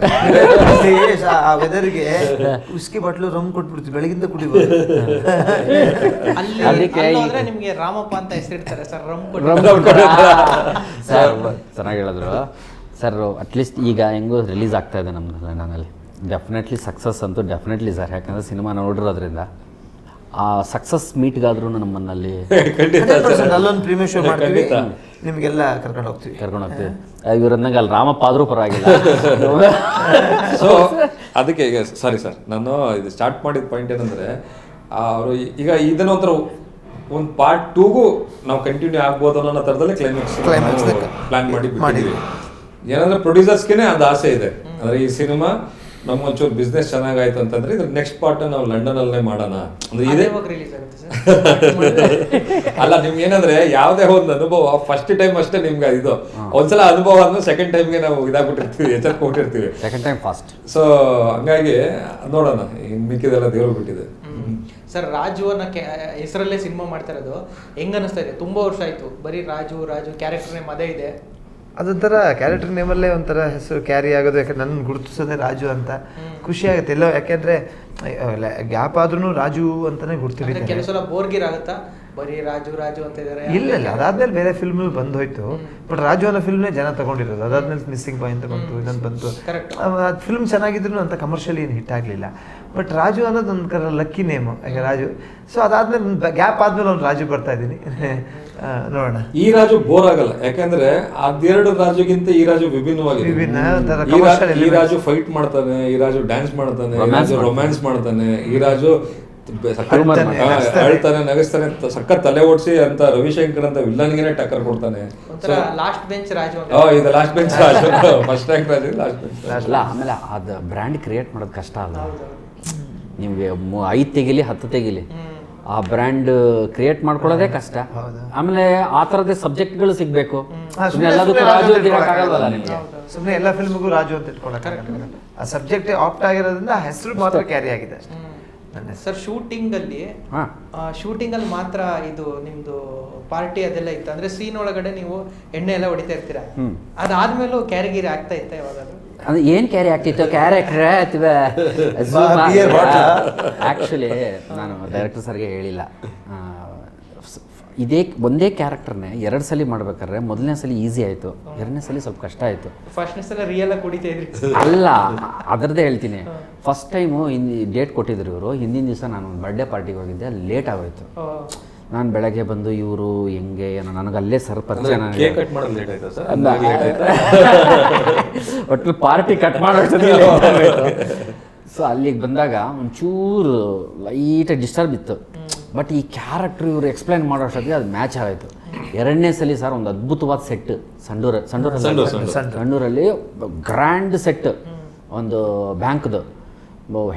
ಆ ವೆದರ್ಗೆ ಉಸ್ಕಿ ಬಾಟ್ಲು ರಮ್ ಕೊಟ್ಬಿಡ್ತೀವಿ. ಬೆಳಗಿಂದ ಕುಡಿಬೋದು. ಅಲ್ಲಿ ಅದಕ್ಕೆ ನಿಮ್ಗೆ ರಾಮಪ್ಪ ಅಂತ ಹೆಸರಿಡ್ತಾರೆ ಸರ್ ರಮ್ ರಮ್ ಸರ್ ಚೆನ್ನಾಗಿ ಹೇಳಿದ್ರು. ಸರ್ ಅಟ್ಲೀಸ್ಟ್ ಈಗ ಹೆಂಗೂ ರಿಲೀಸ್ ಆಗ್ತಾ ಇದೆ ನಮ್ಮ ನಾನಲ್ಲಿ ಡೆಫಿನೆಟ್ಲಿ ಸಕ್ಸಸ್ ಅಂತೂ ಡೆಫಿನೆಟ್ಲಿ ಸರ್. ಯಾಕಂದರೆ ಸಿನಿಮಾ ನೋಡಿರೋದ್ರಿಂದ ಆ ಸಕ್ಸಸ್ ಮೀಟ್ಗಾದ್ರೂ ನಮ್ಮನ್ನಲ್ಲಿ ಖಂಡಿತ ಸರ್. ಅಲ್ಲೊಂದು ಪ್ರೀಮಿಯರ್ ಶೋ ಮಾಡ್ತೀವಿ ಖಂಡಿತ. ನಿಮಗೆಲ್ಲ ಕರ್ಕೊಂಡು ಹೋಗ್ತೀವಿ. ಕರ್ಕೊಂಡು ಹೋಗ್ತೀವಿ. ಇವ್ರಂದಂಗೆ ಅಲ್ಲಿ ರಾಮಪ್ಪ ಆದರೂ ಪರವಾಗಿಲ್ಲ. ಸೊ ಅದಕ್ಕೆ ಈಗ ಸಾರಿ ಸರ್ ನಾನು ಇದು ಸ್ಟಾರ್ಟ್ ಮಾಡಿದ ಪಾಯಿಂಟ್ ಏನಂದ್ರೆ ಅವರು ಈಗ ಇದನ್ನ ಒಂಥರ ಒಂದು ಪಾರ್ಟ್ ಟೂಗೂ ನಾವು ಕಂಟಿನ್ಯೂ ಆಗ್ಬೋದು ಅನ್ನೋ ಥರದಲ್ಲಿ ಕ್ಲೈಮ್ಯಾಕ್ಸ್. ಪ್ಲಾನ್ ಮಾಡಿ ಮಾಡಿದ್ವಿ. ಏನಂದ್ರೆ ಪ್ರೊಡ್ಯೂಸರ್ಸ್ಗೆ ಅದು ಆಸೆ ಇದೆ. ಅಂದ್ರೆ ಈ ಸಿನಿಮಾ ನಮ್ಮ ಒಂಚೂರು ಬಿಸ್ನೆಸ್ ಚೆನ್ನಾಗಾಯ್ತು ಅಂತಂದ್ರೆ ಇದ್ರ ನೆಕ್ಸ್ಟ್ ಪಾರ್ಟ್ ನಾವು ಲಂಡನ್ ಅಲ್ಲೇ ಮಾಡೋಣ. ಅಂದ್ರೆ ಇದೇ ರಿಲೀಸ್ ಆಗುತ್ತೆ ಸರ್. ಅಲ್ಲ ನಿಮ್ಗೆ ಏನಂದ್ರೆ ಯಾವುದೇ ಒಂದು ಅನುಭವ ಫಸ್ಟ್ ಟೈಮ್ ಅಷ್ಟೇ ನಿಮ್ಗೆ ಇದು. ಒಂದ್ಸಲ ಅನುಭವ ಅಂದ್ರೆ ಸೆಕೆಂಡ್ ಟೈಮ್ಗೆ ನಾವು ಇದಾಗ್ಬಿಟ್ಟಿರ್ತೀವಿ ಎಚ್ಚರಿಕೊಟ್ಟಿರ್ತೀವಿ ಸೆಕೆಂಡ್ ಟೈಮ್ ಫಾಸ್ಟ್ ಸೊ ಹಂಗಾಗಿ ನೋಡೋಣ ಮಿಕ್ಕಿದೆಲ್ಲ ದೇವ್ರು ಬಿಟ್ಟಿದೆ. ಸರ್ ರಾಜು ಅನ್ನೋ ಹೆಸರಲ್ಲೇ ಸಿನಿಮಾ ಮಾಡ್ತಾ ಇರೋದು. ಹೆಂಗ್ ಅನಿಸ್ತಾ ಇದೆ? ತುಂಬಾ ವರ್ಷ ಆಯ್ತು. ಬರೀ ರಾಜು ರಾಜು ಕ್ಯಾರೆಕ್ಟರ್ ನೇಮ್ ಅದೇ ಇದೆ. ಅದೊಂಥರ ಕ್ಯಾರೆಕ್ಟರ್ ನೇಮಲ್ಲೇ ಒಂಥರ ಹೆಸರು ಕ್ಯಾರಿ ಆಗೋದು ಯಾಕಂದ್ರೆ ನನ್ನ ಗುರುತಿಸೋದೇ ರಾಜು ಅಂತ ಖುಷಿ ಆಗುತ್ತೆ. ಎಲ್ಲೋ ಯಾಕೆಂದ್ರೆ ಗ್ಯಾಪ್ ಆದ್ರೂ ರಾಜು ಅಂತಲೇ ಕೆಲವು ಸಲ ಬೋರ್ಗಿರ್ ಆಗುತ್ತಾ? ಬರೀ ರಾಜು ರಾಜು ಅಂತ ಇದಾರೆ. ಇಲ್ಲ ಇಲ್ಲ ಅದಾದ್ಮೇಲೆ ಬೇರೆ ಫಿಲ್ಮ್ ಬಂದು ಹೋಯ್ತು. ಬಟ್ ರಾಜು ಅನ್ನೋ ಫಿಲ್ಮ್ನೇ ಜನ ತಗೊಂಡಿರೋದು. ಅದಾದ್ಮೇಲೆ ಮಿಸ್ಸಿಂಗ್ ಬಾಯ್ ಅಂತ ಬಂತು ಇನ್ನೊಂದು ಬಂತು. ಅದು ಫಿಲ್ಮ್ ಚೆನ್ನಾಗಿದ್ರು ಅಂತ ಕಮರ್ಷಿಯಲಿ ಏನು ಹಿಟ್ ಆಗಲಿಲ್ಲ. ಬಟ್ ರಾಜು ಅನ್ನೋದು ಒಂದು ಲಕ್ಕಿ ನೇಮು ಯಾಕೆ ರಾಜು ಸೊ ಅದಾದ್ಮೇಲೆ ಗ್ಯಾಪ್ ಆದ್ಮೇಲೆ ಅವ್ನು ರಾಜು ಬರ್ತಾ ಇದ್ದೀನಿ. ನೋಡೋಣ. ಈ ರಾಜು ಬೋರ್ ಆಗಲ್ಲ. ಯಾಕಂದ್ರೆ ಅದೆರಡು ರಾಜುಗಿಂತ ಈ ರಾಜು ವಿಭಿನ್ನವಾಗಿದೆ. ಈ. ರಾಜು ಫೈಟ್ ಮಾಡ್ತಾನೆ ಈ ರಾಜು ಡ್ಯಾನ್ಸ್ ಮಾಡ್ತಾನೆ ಈ ರಾಜು ರೊಮ್ಯಾನ್ಸ್ ಮಾಡ್ತಾನೆ ಈ ರಾಜು ಹೇಳ್ತಾನೆ ನಗಿಸ್ತಾನೆ. ಅಂತ ಸಖತ್ ತಲೆ ಓಡಿಸಿ ಅಂತ ರವಿಶಂಕರ್ ಅಂತ ವಿಲ್ಲನ್ಗೆನೆ ಟಕ್ಕರ್ ಕೊಡ್ತಾನೆ. ಲಾಸ್ಟ್ ಬೆಂಚ್ ರಾಜು ಇದು last bench first rank Raju last bench ಅಲ್ಲ ಆಮೇಲೆ ಅದು ಬ್ರ್ಯಾಂಡ್ ಕ್ರಿಯೇಟ್ ಮಾಡೋದು ಕಷ್ಟ ಅಲ್ಲ ನಿಮಗೆ ಐದು ತೆಗಿಲಿ ಹತ್ತು ತೆಗಿಲಿ. ಆ ಬ್ರ್ಯಾಂಡ್ ಕ್ರಿಯೇಟ್ ಮಾಡ್ಕೊಳ್ಳೋದೇ ಕಷ್ಟ. ಆಮೇಲೆ ಆ ಥರದೇ ಸಬ್ಜೆಕ್ಟ್ಗಳು ಸಿಗಬೇಕು. ಎಲ್ಲದಕ್ಕೂ ರಾಜು ಅಂತ ಇರೋಕ್ಕಾಗಲ್ವಲ್ಲ ನಿಮಗೆ. ಸುಮ್ಮನೆ ಎಲ್ಲ ಫಿಲ್ಮ್ಗೂ ರಾಜು ಅಂತ ಇಟ್ಕೊಳಕ್ಕಾಗಲ್ಲ ಆ ಸಬ್ಜೆಕ್ಟ್ ಆಪ್ಟ್ ಆಗಿರೋದ್ರಿಂದ ಹೆಸರು ಮಾತ್ರ ಕ್ಯಾರಿ ಆಗಿದೆ ಅಷ್ಟೇ. ನನ್ನ ಹೆಸರು. ಸರ್ ಶೂಟಿಂಗ್ ಅಲ್ಲಿ ಹಾಂ. ಶೂಟಿಂಗ್ ಅಲ್ಲಿ ಮಾತ್ರ ಇದು ನಿಮ್ದು ಪಾರ್ಟಿ ಅದೆಲ್ಲ ಇತ್ತು. ಅಂದ್ರೆ ಸೀನ್ ಒಳಗಡೆ ನೀವು ಎಣ್ಣೆ ಎಲ್ಲ ಹೊಡಿತಾ ಇರ್ತೀರಾ? ಅದಾದ್ಮೇಲೂ ಕ್ಯಾರಿಗಿರಿ ಆಗ್ತಾ ಇತ್ತ ಯಾವಾಗಾದ್ರು ಅದು ಏನು ಕ್ಯಾರಿ ಆಗ್ತಿತ್ತು? ಕ್ಯಾರೆಕ್ಟರ್ ಅಥವಾ ಆ್ಯಕ್ಚುಲಿ ನಾನು ಡೈರೆಕ್ಟರ್ ಸರ್ಗೆ ಹೇಳಿಲ್ಲ. ಇದೇ ಒಂದೇ ಕ್ಯಾರೆಕ್ಟರ್ನೇ ಎರಡು ಸಲ ಮಾಡ್ಬೇಕಾದ್ರೆ ಮೊದಲನೇ ಸಲ ಈಸಿ ಆಯಿತು. ಎರಡನೇ ಸಲ ಸ್ವಲ್ಪ ಕಷ್ಟ ಆಯಿತು. ಫಸ್ಟ್ನೇ ಸಲ ರಿಯಲ್ ಆಗಿ ಕುಡಿತಾ ಇದ್ರಿ. ಅಲ್ಲ ಅದರದ್ದೇ ಹೇಳ್ತೀನಿ. ಫಸ್ಟ್ ಟೈಮು ಹಿಂದಿ ಡೇಟ್ ಕೊಟ್ಟಿದ್ರು ಇವರು. ಹಿಂದಿನ ದಿವಸ ನಾನು ಒಂದು ಬರ್ಡೇ ಪಾರ್ಟಿಗೆ ಹೋಗಿದ್ದೆ. ಅಲ್ಲಿ ಲೇಟ್ ಆಗೋಯ್ತು ನಾನು ಬೆಳಗ್ಗೆ ಬಂದು ಇವರು ಹೆಂಗೆ ಏನೋ ನನಗೆ ಅಲ್ಲೇ ಸರ್ ಪರಿಚಯ ನನಗೆ ಕೇಕ್ ಕಟ್ ಮಾಡೋದು ಲೇಟ್ ಆಯ್ತಾ ಸರ್? ಅಲ್ಲ. ಒಟ್ಟು ಪಾರ್ಟಿ ಕಟ್ ಮಾಡೋ ಸೊ ಅಲ್ಲಿಗೆ ಬಂದಾಗ ಒಂಚೂರು ಲೈಟಾಗಿ ಡಿಸ್ಟರ್ಬ್ ಇತ್ತು. ಬಟ್ ಈ ಕ್ಯಾರೆಕ್ಟ್ರ್ ಇವರು ಎಕ್ಸ್ಪ್ಲೈನ್ ಮಾಡೋ ಅಷ್ಟೊತ್ತಿಗೆ ಅದು ಮ್ಯಾಚ್ ಆಯಿತು ಎರಡನೇ ಸಲ ಸರ್ ಒಂದು ಅದ್ಭುತವಾದ ಸೆಟ್ ಸಂಡೂರ ಸಂಡೂರ ಸಂಡೂರು, ಸಂಡೂರು. ಸಂಡೂರಲ್ಲಿ ಗ್ರ್ಯಾಂಡ್ ಸೆಟ್ ಒಂದು ಬ್ಯಾಂಕ್ದು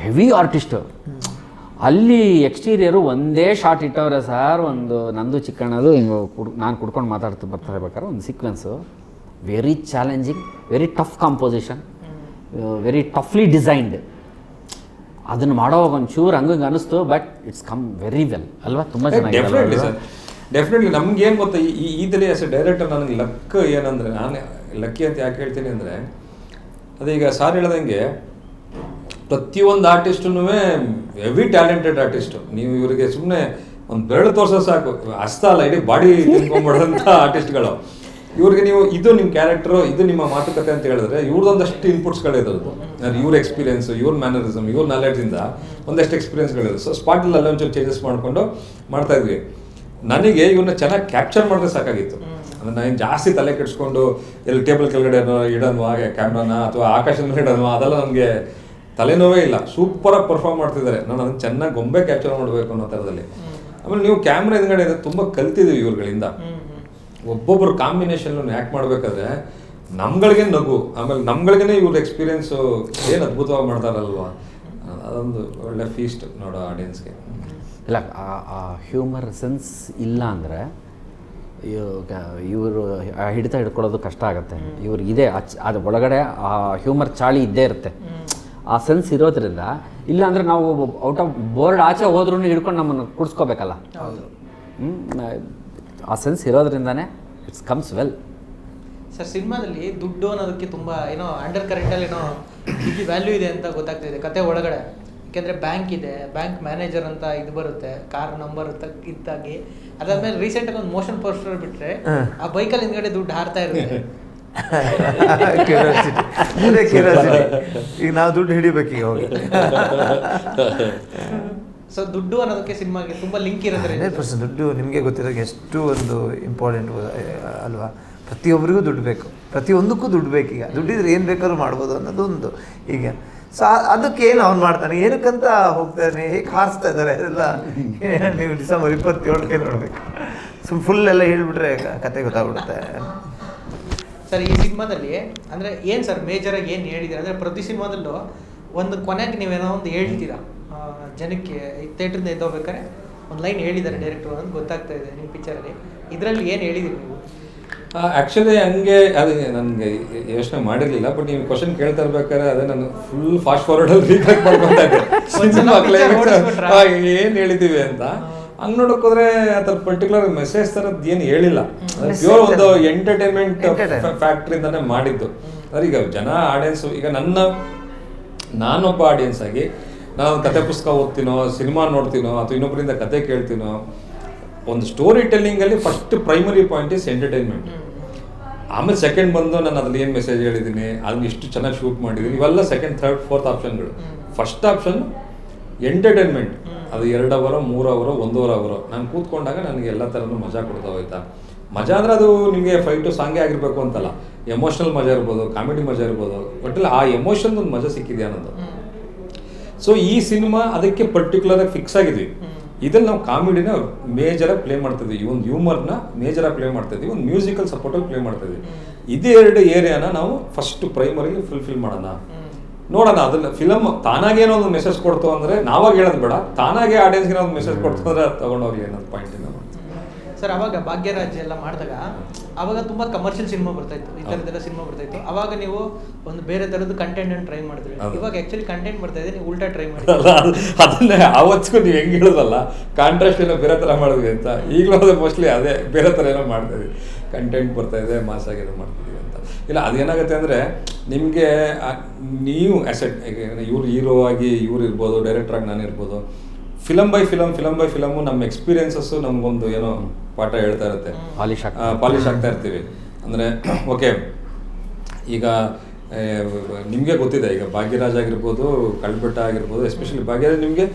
ಹೆವಿ ಆರ್ಟಿಸ್ಟ್ ಅಲ್ಲಿ ಎಕ್ಸ್ಟೀರಿಯರು ಒಂದೇ ಶಾಟ್ ಇಟ್ಟವ್ರೆ ಸರ್ ಒಂದು ನಂದು ಚಿಕ್ಕಣ್ಣದು ಹಿಂಗೆ ಕುಡ್ ನಾನು ಕುಡ್ಕೊಂಡು ಮಾತಾಡ್ತಾ ಬರ್ತಾ ಇರ್ಬೇಕಾದ್ರೆ ಒಂದು sequence very challenging very tough composition very toughly designed ಅದನ್ನು ಮಾಡೋವಾಗ ಒಂಚೂರು ಹಂಗಂಗೆ ಅನಿಸ್ತು but it's come very well ಅಲ್ವಾ? ತುಂಬ ಚೆನ್ನಾಗಿ ಡೆಫಿನೆಟ್ಲಿ ನಮ್ಗೆ ಏನು ಗೊತ್ತಾ ಈ ಇದರಲ್ಲಿ ಎ ಡೈರೆಕ್ಟರ್ ನನಗೆ ಲಕ್ ಏನಂದ್ರೆ ನಾನು ಲಕ್ಕಿ ಅಂತ ಯಾಕೆ ಹೇಳ್ತೀನಿ ಅಂದರೆ ಅದೀಗ ಸಾರ್ ಹೇಳ್ದಂಗೆ ಪ್ರತಿಯೊಂದು ಆರ್ಟಿಸ್ಟೂ ಹೆವಿ ಟ್ಯಾಲೆಂಟೆಡ್ ಆರ್ಟಿಸ್ಟು ನೀವು ಇವರಿಗೆ ಸುಮ್ಮನೆ ಒಂದು ಬೆರಳು ತೋರ್ಸೋ ಸಾಕು. ಹಸ್ತ ಅಲ್ಲ, ಇಡೀ ಬಾಡಿ ತಿನ್ಕೊಂಡ್ಬಿಡೋಂಥ ಆರ್ಟಿಸ್ಟ್ಗಳು ಇವ್ರಿಗೆ ನೀವು ಇದು ನಿಮ್ಮ ಕ್ಯಾರೆಕ್ಟರು ಇದು ನಿಮ್ಮ ಮಾತುಕತೆ ಅಂತ ಹೇಳಿದ್ರೆ ಇವ್ರದೊಂದಷ್ಟು ಇನ್ಪುಟ್ಸ್ಗಳಿರೋದು ಇವ್ರ ಎಕ್ಸ್ಪೀರಿಯನ್ಸ್ ಇವ್ರ ಮ್ಯಾನರಿಸಮ್ ಇವ್ರ ನಾಲೆಡ್ಜಿಂದ ಒಂದಷ್ಟು ಎಕ್ಸ್ಪೀರಿಯನ್ಸ್ಗಳಿದೆ ಸೊ ಸ್ಪಾಟಲ್ಲಿ ಅಲ್ಲಿ ಒಂಚೂರು ಚೇಂಜಸ್ ಮಾಡಿಕೊಂಡು ಮಾಡ್ತಾ ಇದ್ವಿ. ನನಗೆ ಇವನ್ನ ಚೆನ್ನಾಗಿ ಕ್ಯಾಪ್ಚರ್ ಮಾಡಿದ್ರೆ ಸಾಕಾಗಿತ್ತು. ಅಂದ್ರೆ ನಾನು ಜಾಸ್ತಿ ತಲೆ ಕೆಡಿಸ್ಕೊಂಡು ಎಲ್ಲಿ ಟೇಬಲ್ ಕೆಳಗಡೆ ಹಾಗೆ ಕ್ಯಾಮ್ರಾನ ಅಥವಾ ಆಕಾಶದ ಮೇಲೆ ಅದೆಲ್ಲ ನನಗೆ ತಲೆನೋವೇ ಇಲ್ಲ. ಸೂಪರಾಗಿ ಪರ್ಫಾರ್ಮ್ ಮಾಡ್ತಿದ್ದಾರೆ. ನಾನು ಅದನ್ನ ಚೆನ್ನಾಗಿ ಗೊಂಬೆ ಕ್ಯಾಪ್ಚರ್ ಮಾಡಬೇಕು ಅನ್ನೋ ಥರದಲ್ಲಿ. ಆಮೇಲೆ ನೀವು ಕ್ಯಾಮ್ರಾ ಹಿಂದ್ಗಡೆ ಇದೆ ತುಂಬ ಕಲ್ತಿದ್ದೀವಿ ಇವ್ರುಗಳಿಂದ. ಒಬ್ಬೊಬ್ಬರು ಕಾಂಬಿನೇಷನ್ ಯಾಕೆ ಮಾಡಬೇಕಾದ್ರೆ ನಮ್ಗಳಿಗೆ ನಗು. ಆಮೇಲೆ ನಮ್ಗಳಿಗೇನೆ ಇವ್ರ ಎಕ್ಸ್ಪೀರಿಯನ್ಸು ಏನು ಅದ್ಭುತವಾಗಿ ಮಾಡ್ತಾರಲ್ವಾ? ಅದೊಂದು ಒಳ್ಳೆ ಫೀಸ್ಟ್ ನೋಡೋ ಆಡಿಯನ್ಸ್ಗೆ ಇಲ್ಲ ಆ ಹ್ಯೂಮರ್ ಸೆನ್ಸ್ ಇಲ್ಲ ಅಂದರೆ ಇವರು ಹಿಡಿತ ಹಿಡ್ಕೊಳ್ಳೋದು ಕಷ್ಟ ಆಗುತ್ತೆ. ಇವ್ರಿಗೆ ಇದೆ ಅಚ್- ಅದು ಒಳಗಡೆ ಆ ಹ್ಯೂಮರ್ ಚಾಳಿ ಇದ್ದೇ ಇರುತ್ತೆ. ಆ ಸೆನ್ಸ್ ಇರೋದ್ರಿಂದ ಇಲ್ಲ ಅಂದ್ರೆ ನಾವು ಔಟ್ ಆಫ್ ಬೋರ್ಡ್ ಆಚೆ ಹೋದ್ರೂ ಹಿಡ್ಕೊಂಡು ನಮ್ಮನ್ನು ಕುಡಿಸ್ಕೋಬೇಕಲ್ಲ? ಆ ಸೆನ್ಸ್ ಇರೋದ್ರಿಂದನೇ ಇಟ್ಸ್ ಕಮ್ಸ್ ವೆಲ್ ಸರ್ ಸಿನಿಮಾದಲ್ಲಿ ದುಡ್ಡು ಅನ್ನೋದಕ್ಕೆ ತುಂಬಾ ಏನೋ ಅಂಡರ್ ಕರೆಂಟ್ ಅಲ್ಲಿ ಏನೋ ಇದು ವ್ಯಾಲ್ಯೂ ಇದೆ ಅಂತ ಗೊತ್ತಾಗ್ತಿದೆ ಕತೆ ಒಳಗಡೆ. ಯಾಕೆಂದ್ರೆ ಬ್ಯಾಂಕ್ ಇದೆ ಬ್ಯಾಂಕ್ ಮ್ಯಾನೇಜರ್ ಅಂತ ಇದು ಬರುತ್ತೆ ಕಾರ್ ನಂಬರ್ ಇದ್ದಾಗಿ. ಅದಾದ್ಮೇಲೆ ರೀಸೆಂಟ್ ಆಗಿ ಒಂದು ಮೋಷನ್ ಪೋಸ್ಟರ್ ಬಿಟ್ರೆ ಆ ಬೈಕಲ್ಲಿ ಹಿಂದ್ಗಡೆ ದುಡ್ಡು ಹಾರ್ತಾ ಇರುತ್ತೆ. ಕ್ಯೂರಿಯಾಸಿಟಿ ಅದೇ ಕ್ಯೂರಿಯಾಸಿಟಿ ಈಗ ನಾವು ದುಡ್ಡು ಹಿಡಿಬೇಕು ಈಗ ಹೋಗಿ. ಸೊ ದುಡ್ಡು ಅನ್ನೋದಕ್ಕೆ ಸಿನಿಮಾಗೆ ತುಂಬ ಲಿಂಕ್ ಇರೋದ್ರೆ ಹಂಡ್ರೆಡ್ ಪರ್ಸೆಂಟ್ ದುಡ್ಡು ನಿಮಗೆ ಗೊತ್ತಿರೋ ಎಷ್ಟು ಒಂದು ಇಂಪಾರ್ಟೆಂಟ್ ಅಲ್ವಾ? ಪ್ರತಿಯೊಬ್ಬರಿಗೂ ದುಡ್ಡು ಬೇಕು. ಪ್ರತಿಯೊಂದಕ್ಕೂ ದುಡ್ಡು ಬೇಕು ಈಗ. ದುಡ್ಡಿದ್ರೆ ಏನು ಬೇಕಾದ್ರೂ ಮಾಡ್ಬೋದು ಅನ್ನೋದು ಒಂದು ಈಗ. ಸೊ ಅದಕ್ಕೆ ಏನು ಅವ್ನು ಮಾಡ್ತಾನೆ? ಏನಕ್ಕಂತ ಹೋಗ್ತಾನೆ? ಹೇಗೆ ಹಾರಿಸ್ತಾ ಇದ್ದಾರೆ? ಅದೆಲ್ಲ ನೀವು ಡಿಸೆಂಬರ್ ಇಪ್ಪತ್ತೇಳಕ್ಕೆ ನೋಡ್ಬೇಕು. ಸುಮ್ ಫುಲ್ ಎಲ್ಲ ಹೇಳಿಬಿಟ್ರೆ ಕತೆ ಗೊತ್ತಾಗ್ಬಿಡುತ್ತೆ. ಸರ್ ಈ ಸಿನಿಮಾದಲ್ಲಿ ಅಂದರೆ ಏನು ಸರ್ ಮೇಜರಾಗಿ ಆಗಿ ಹೇಳಿದ್ದೀರಾ ಅಂದರೆ ಪ್ರತಿ ಸಿನಿಮಾದಲ್ಲೂ ಒಂದು ಕೊನೆಗೆ ನೀವೇನೋ ಒಂದು ಹೇಳ್ತೀರಾ? ಜನಕ್ಕೆ ಜನಕ್ಕೆ ಥಿಯೇಟ್ರಿಂದ ಎದ್ದೋಗ್ಬೇಕಾದ್ರೆ ಒಂದು ಲೈನ್ ಹೇಳಿದ್ದಾರೆ ಡೈರೆಕ್ಟರ್ ಅಂತ ಗೊತ್ತಾಗ್ತಾ ಇದೆ ನಿಮ್ಮ ಪಿಕ್ಚರಲ್ಲಿ ಇದರಲ್ಲಿ ಏನು ಹೇಳಿದಿರಿ ನೀವು? ಆ್ಯಕ್ಚುಲಿ ಹಂಗೆ ಅದು ನನಗೆ ಯೋಚನೆ ಮಾಡಿರಲಿಲ್ಲ ಬಟ್ ನೀವು ಕ್ವಶನ್ ಕೇಳ್ತಾ ಇರ್ಬೇಕಾದ್ರೆ ಅದೇ ನಾನು ಫುಲ್ ಫಾಸ್ಟ್ ಫಾರ್ವರ್ಡಲ್ಲಿ ಅಲ್ಲಿ ಮಾಡ್ಕೊತಾ ಇದ್ದೆ? ಏನು ಹೇಳಿದ್ದೀವಿ ಅಂತ. ಹಂಗ್ ನೋಡಕ್ ಹೋದ್ರೆ ಆ ಥರ ಪರ್ಟಿಕ್ಯುಲರ್ ಮೆಸೇಜ್ ತರದ್ ಏನು ಹೇಳಿಲ್ಲ. ಪ್ಯೂರ್ ಒಂದು ಅಲ್ಲ. ಎಂಟರ್ಟೈನ್ಮೆಂಟ್ ಫ್ಯಾಕ್ಟ್ರಿ ಅಂತಾನೆ ಮಾಡಿದ್ದು. ಅಂದ್ರೆ ಈಗ ಜನ ಆಡಿಯನ್ಸ್ ಈಗ ನನ್ನ ನಾನೊಬ್ಬ ಆಡಿಯನ್ಸ್ ಆಗಿ ನಾನು ಕತೆ ಪುಸ್ತಕ ಓದ್ತೀನೋ ಸಿನಿಮಾ ನೋಡ್ತೀನೋ ಅಥವಾ ಇನ್ನೊಬ್ಬರಿಂದ ಕತೆ ಕೇಳ್ತೀನೋ ಒಂದು story ಟೆಲ್ಲಿಂಗಲ್ಲಿ first primary point is entertainment ಆಮೇಲೆ ಸೆಕೆಂಡ್ ಬಂದು ನಾನು ಅದ್ರಲ್ಲಿ ಏನು ಮೆಸೇಜ್ ಹೇಳಿದ್ದೀನಿ ಅದನ್ನ ಎಷ್ಟು ಚೆನ್ನಾಗಿ ಶೂಟ್ ಮಾಡಿದ್ದೀನಿ ಇವೆಲ್ಲ ಸೆಕೆಂಡ್ ಥರ್ಡ್ ಫೋರ್ತ್ ಆಪ್ಷನ್ಗಳು ಫಸ್ಟ್ ಆಪ್ಷನ್ ಎಂಟರ್ಟೈನ್ಮೆಂಟ್. ಅದು ಎರಡು ಅವರೋ ಮೂರು ಅವರೋ ಒಂದೂವರೆ ಅವರೋ ನಾನು ಕೂತ್ಕೊಂಡಾಗ ನನಗೆ ಎಲ್ಲ ಥರನೂ ಮಜಾ ಕೊಡ್ತಾ ಹೋಯ್ತಾ. ಮಜಾ ಅಂದರೆ ಅದು ನಿಮಗೆ ಫೈಟು ಸಾಂಗೇ ಆಗಿರಬೇಕು ಅಂತಲ್ಲ. ಎಮೋಷ್ನಲ್ ಮಜಾ ಇರ್ಬೋದು ಕಾಮಿಡಿ ಮಜಾ ಇರ್ಬೋದು. ಒಟ್ಟಲ್ಲಿ ಆ ಎಮೋಷನ್ ಒಂದು ಮಜಾ ಸಿಕ್ಕಿದೆ ಅನ್ನೋದು. ಸೊ ಈ ಸಿನಿಮಾ ಅದಕ್ಕೆ ಪರ್ಟಿಕ್ಯುಲರ್ ಆಗಿ ಫಿಕ್ಸ್ ಆಗಿದ್ವಿ. ಇದ್ರಲ್ಲಿ ನಾವು ಕಾಮಿಡಿನ ಮೇಜರ್ ಪ್ಲೇ ಮಾಡ್ತಿದ್ವಿ ಈ ಒಂದು ಹ್ಯೂಮರ್ನ ಮೇಜರ್ ಪ್ಲೇ ಮಾಡ್ತಿದ್ವಿ ಒಂದು ಮ್ಯೂಸಿಕಲ್ ಸಪೋರ್ಟಾಗಿ ಪ್ಲೇ ಮಾಡ್ತಾ ಇದ್ವಿ. ಇದೆರಡು ಏರಿಯಾನ ನಾವು ಫಸ್ಟ್ ಪ್ರೈಮರಿಗೆ ಫುಲ್ಫಿಲ್ ಮಾಡೋಣ. ನೋಡೋಣ, ಅದನ್ನ ಫಿಲಮ್ ತಾನಾಗೇನೋ ಒಂದು ಮೆಸೇಜ್ ಕೊಡ್ತು ಅಂದ್ರೆ ನಾವಾಗ ಹೇಳೋದು ಬೇಡ. ತಾನಾಗೆ ಆಡಿಯನ್ಸ್ಗೆ ಒಂದು ಮೆಸೇಜ್ ಕೊಡ್ತು ಅಂದ್ರೆ ಅದು ತಗೊಂಡೋಗ್ಲಿ ಅನ್ನೋದು ಪಾಯಿಂಟ್ ಸರ್ ಅವಾಗ ಭಾಗ್ಯರಾಜ್ಯ ಎಲ್ಲ ಮಾಡಿದಾಗ ಅವಾಗ ತುಂಬಾ ಕಮರ್ಷಿಯಲ್ ಸಿನಿಮಾ ಬರ್ತಾ ಇತ್ತು. ಈ ಥರದ್ದೆಲ್ಲ ಸಿನಿಮಾ ಬರ್ತಾ ಇತ್ತು. ಅವಾಗ ನೀವು ಒಂದು ಬೇರೆ ಥರದ್ದು ಕಂಟೆಂಟ್ ಅನ್ನು ಟ್ರೈ ಮಾಡಿದ್ರಿ. ಇವಾಗ ಆಕ್ಚುಲಿ ಕಂಟೆಂಟ್ ಬರ್ತಾ ಇದೆ ನೀವು ಉಲ್ಟಾ ಟ್ರೈ ಮಾಡಿ ಅದನ್ನೇ ನೀವು ಹೆಂಗ್ ಹೇಳೋದಲ್ಲ ಕಾಂಟ್ರಾಸ್ಟ್ ಏನೋ ಬೇರೆ ಥರ ಮಾಡಿದ್ವಿ ಅಂತ. ಈಗಲೂ ಅದು ಮೋಸ್ಟ್ಲಿ ಅದೇ ಬೇರೆ ಥರ ಏನೋ ಮಾಡ್ತಾ ಇದ್ವಿ ಕಂಟೆಂಟ್ ಬರ್ತಾ ಇದೆ ಮಾಸ್ ಏನೋ ಮಾಡ್ತಿದ್ವಿ ಅಂತ. ಇಲ್ಲ ಅದೇನಾಗುತ್ತೆ ಅಂದರೆ ನಿಮಗೆ ನೀವು ಅಸೆಟ್ ಇವ್ರು ಹೀರೋ ಆಗಿ ಇವ್ರು ಇರ್ಬೋದು ಡೈರೆಕ್ಟರ್ ಆಗಿ ನಾನು ಇರ್ಬೋದು film by film film by film ನಮ್ಮ ಎಕ್ಸ್ಪೀರಿಯನ್ಸಸ್ ನಮಗೊಂದು ಏನೋ ಪಾಠ ಹೇಳ್ತಾ ಇರುತ್ತೆ. ಪಾಲಿಶ್ ಆಗ್ತಾ ಪಾಲಿಶ್ ಆಗ್ತಾ ಇರ್ತೀವಿ. ಅಂದರೆ ಓಕೆ ಈಗ ನಿಮಗೆ ಗೊತ್ತಿದೆ ಈಗ ಭಾಗ್ಯರಾಜ್ ಆಗಿರ್ಬೋದು ಕಳ್ಬೆಟ್ಟ ಆಗಿರ್ಬೋದು ಎಸ್ಪೆಷಲಿ ಭಾಗ್ಯರಾಜ್ ನಿಮಗೆ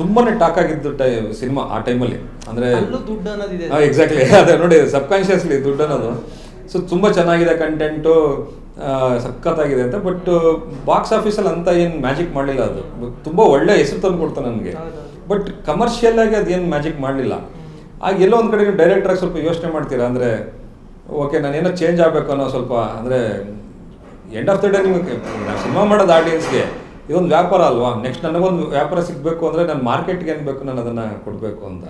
ತುಂಬಾನೇ ಟಾಕ್ ಆಗಿದ್ದು ಟೈ ಸಿನಿಮಾ ಆ ಟೈಮಲ್ಲಿ ಅಂದರೆ ಅಲ್ಲೂ ದುಡ್ಡು ಅನ್ನೋದಿದೆ ಎಕ್ಸಾಕ್ಟ್ಲಿ ಅದೇ ನೋಡಿ ಸಬ್ಕಾನ್ಷಿಯಸ್ಲಿ ದುಡ್ಡು ಅನ್ನೋದು. ಸೊ ತುಂಬ ಚೆನ್ನಾಗಿದೆ ಕಂಟೆಂಟು ಸಖತ್ತಾಗಿದೆ ಅಂತ ಬಟ್ ಬಾಕ್ಸ್ ಆಫೀಸಲ್ಲಿ ಅಂತ ಏನು ಮ್ಯಾಜಿಕ್ ಮಾಡಲಿಲ್ಲ ಅದು. ತುಂಬ ಒಳ್ಳೆ ಹೆಸರು ತಂದು ಕೊಡ್ತಾನೆ ನನಗೆ. ಬಟ್ ಕಮರ್ಷಿಯಲ್ ಆಗಿ ಅದೇನು ಮ್ಯಾಜಿಕ್ ಮಾಡಲಿಲ್ಲ. ಆಗ ಎಲ್ಲೋ ಒಂದು ಕಡೆ ಡೈರೆಕ್ಟ್ರಾಗಿ ಸ್ವಲ್ಪ ಯೋಚನೆ ಮಾಡ್ತೀರಾ? ಅಂದರೆ ಓಕೆ ನಾನೇನೋ ಚೇಂಜ್ ಆಗಬೇಕು ಅನ್ನೋ ಸ್ವಲ್ಪ ಅಂದರೆ ಎಂಡ್ ಆಫ್ ದ ಡೇ ನಿಮಗೆ ಸಿನಿಮಾ ಮಾಡೋದು ಆಡಿಯನ್ಸ್ಗೆ ಇದೊಂದು ವ್ಯಾಪಾರ ಅಲ್ವಾ? ನೆಕ್ಸ್ಟ್ ನನಗೊಂದು ವ್ಯಾಪಾರ ಸಿಗಬೇಕು ಅಂದರೆ ನಾನು ಮಾರ್ಕೆಟ್ಗೆ ಏನು ಬೇಕು ನಾನು ಅದನ್ನು ಕೊಡಬೇಕು ಅಂತ.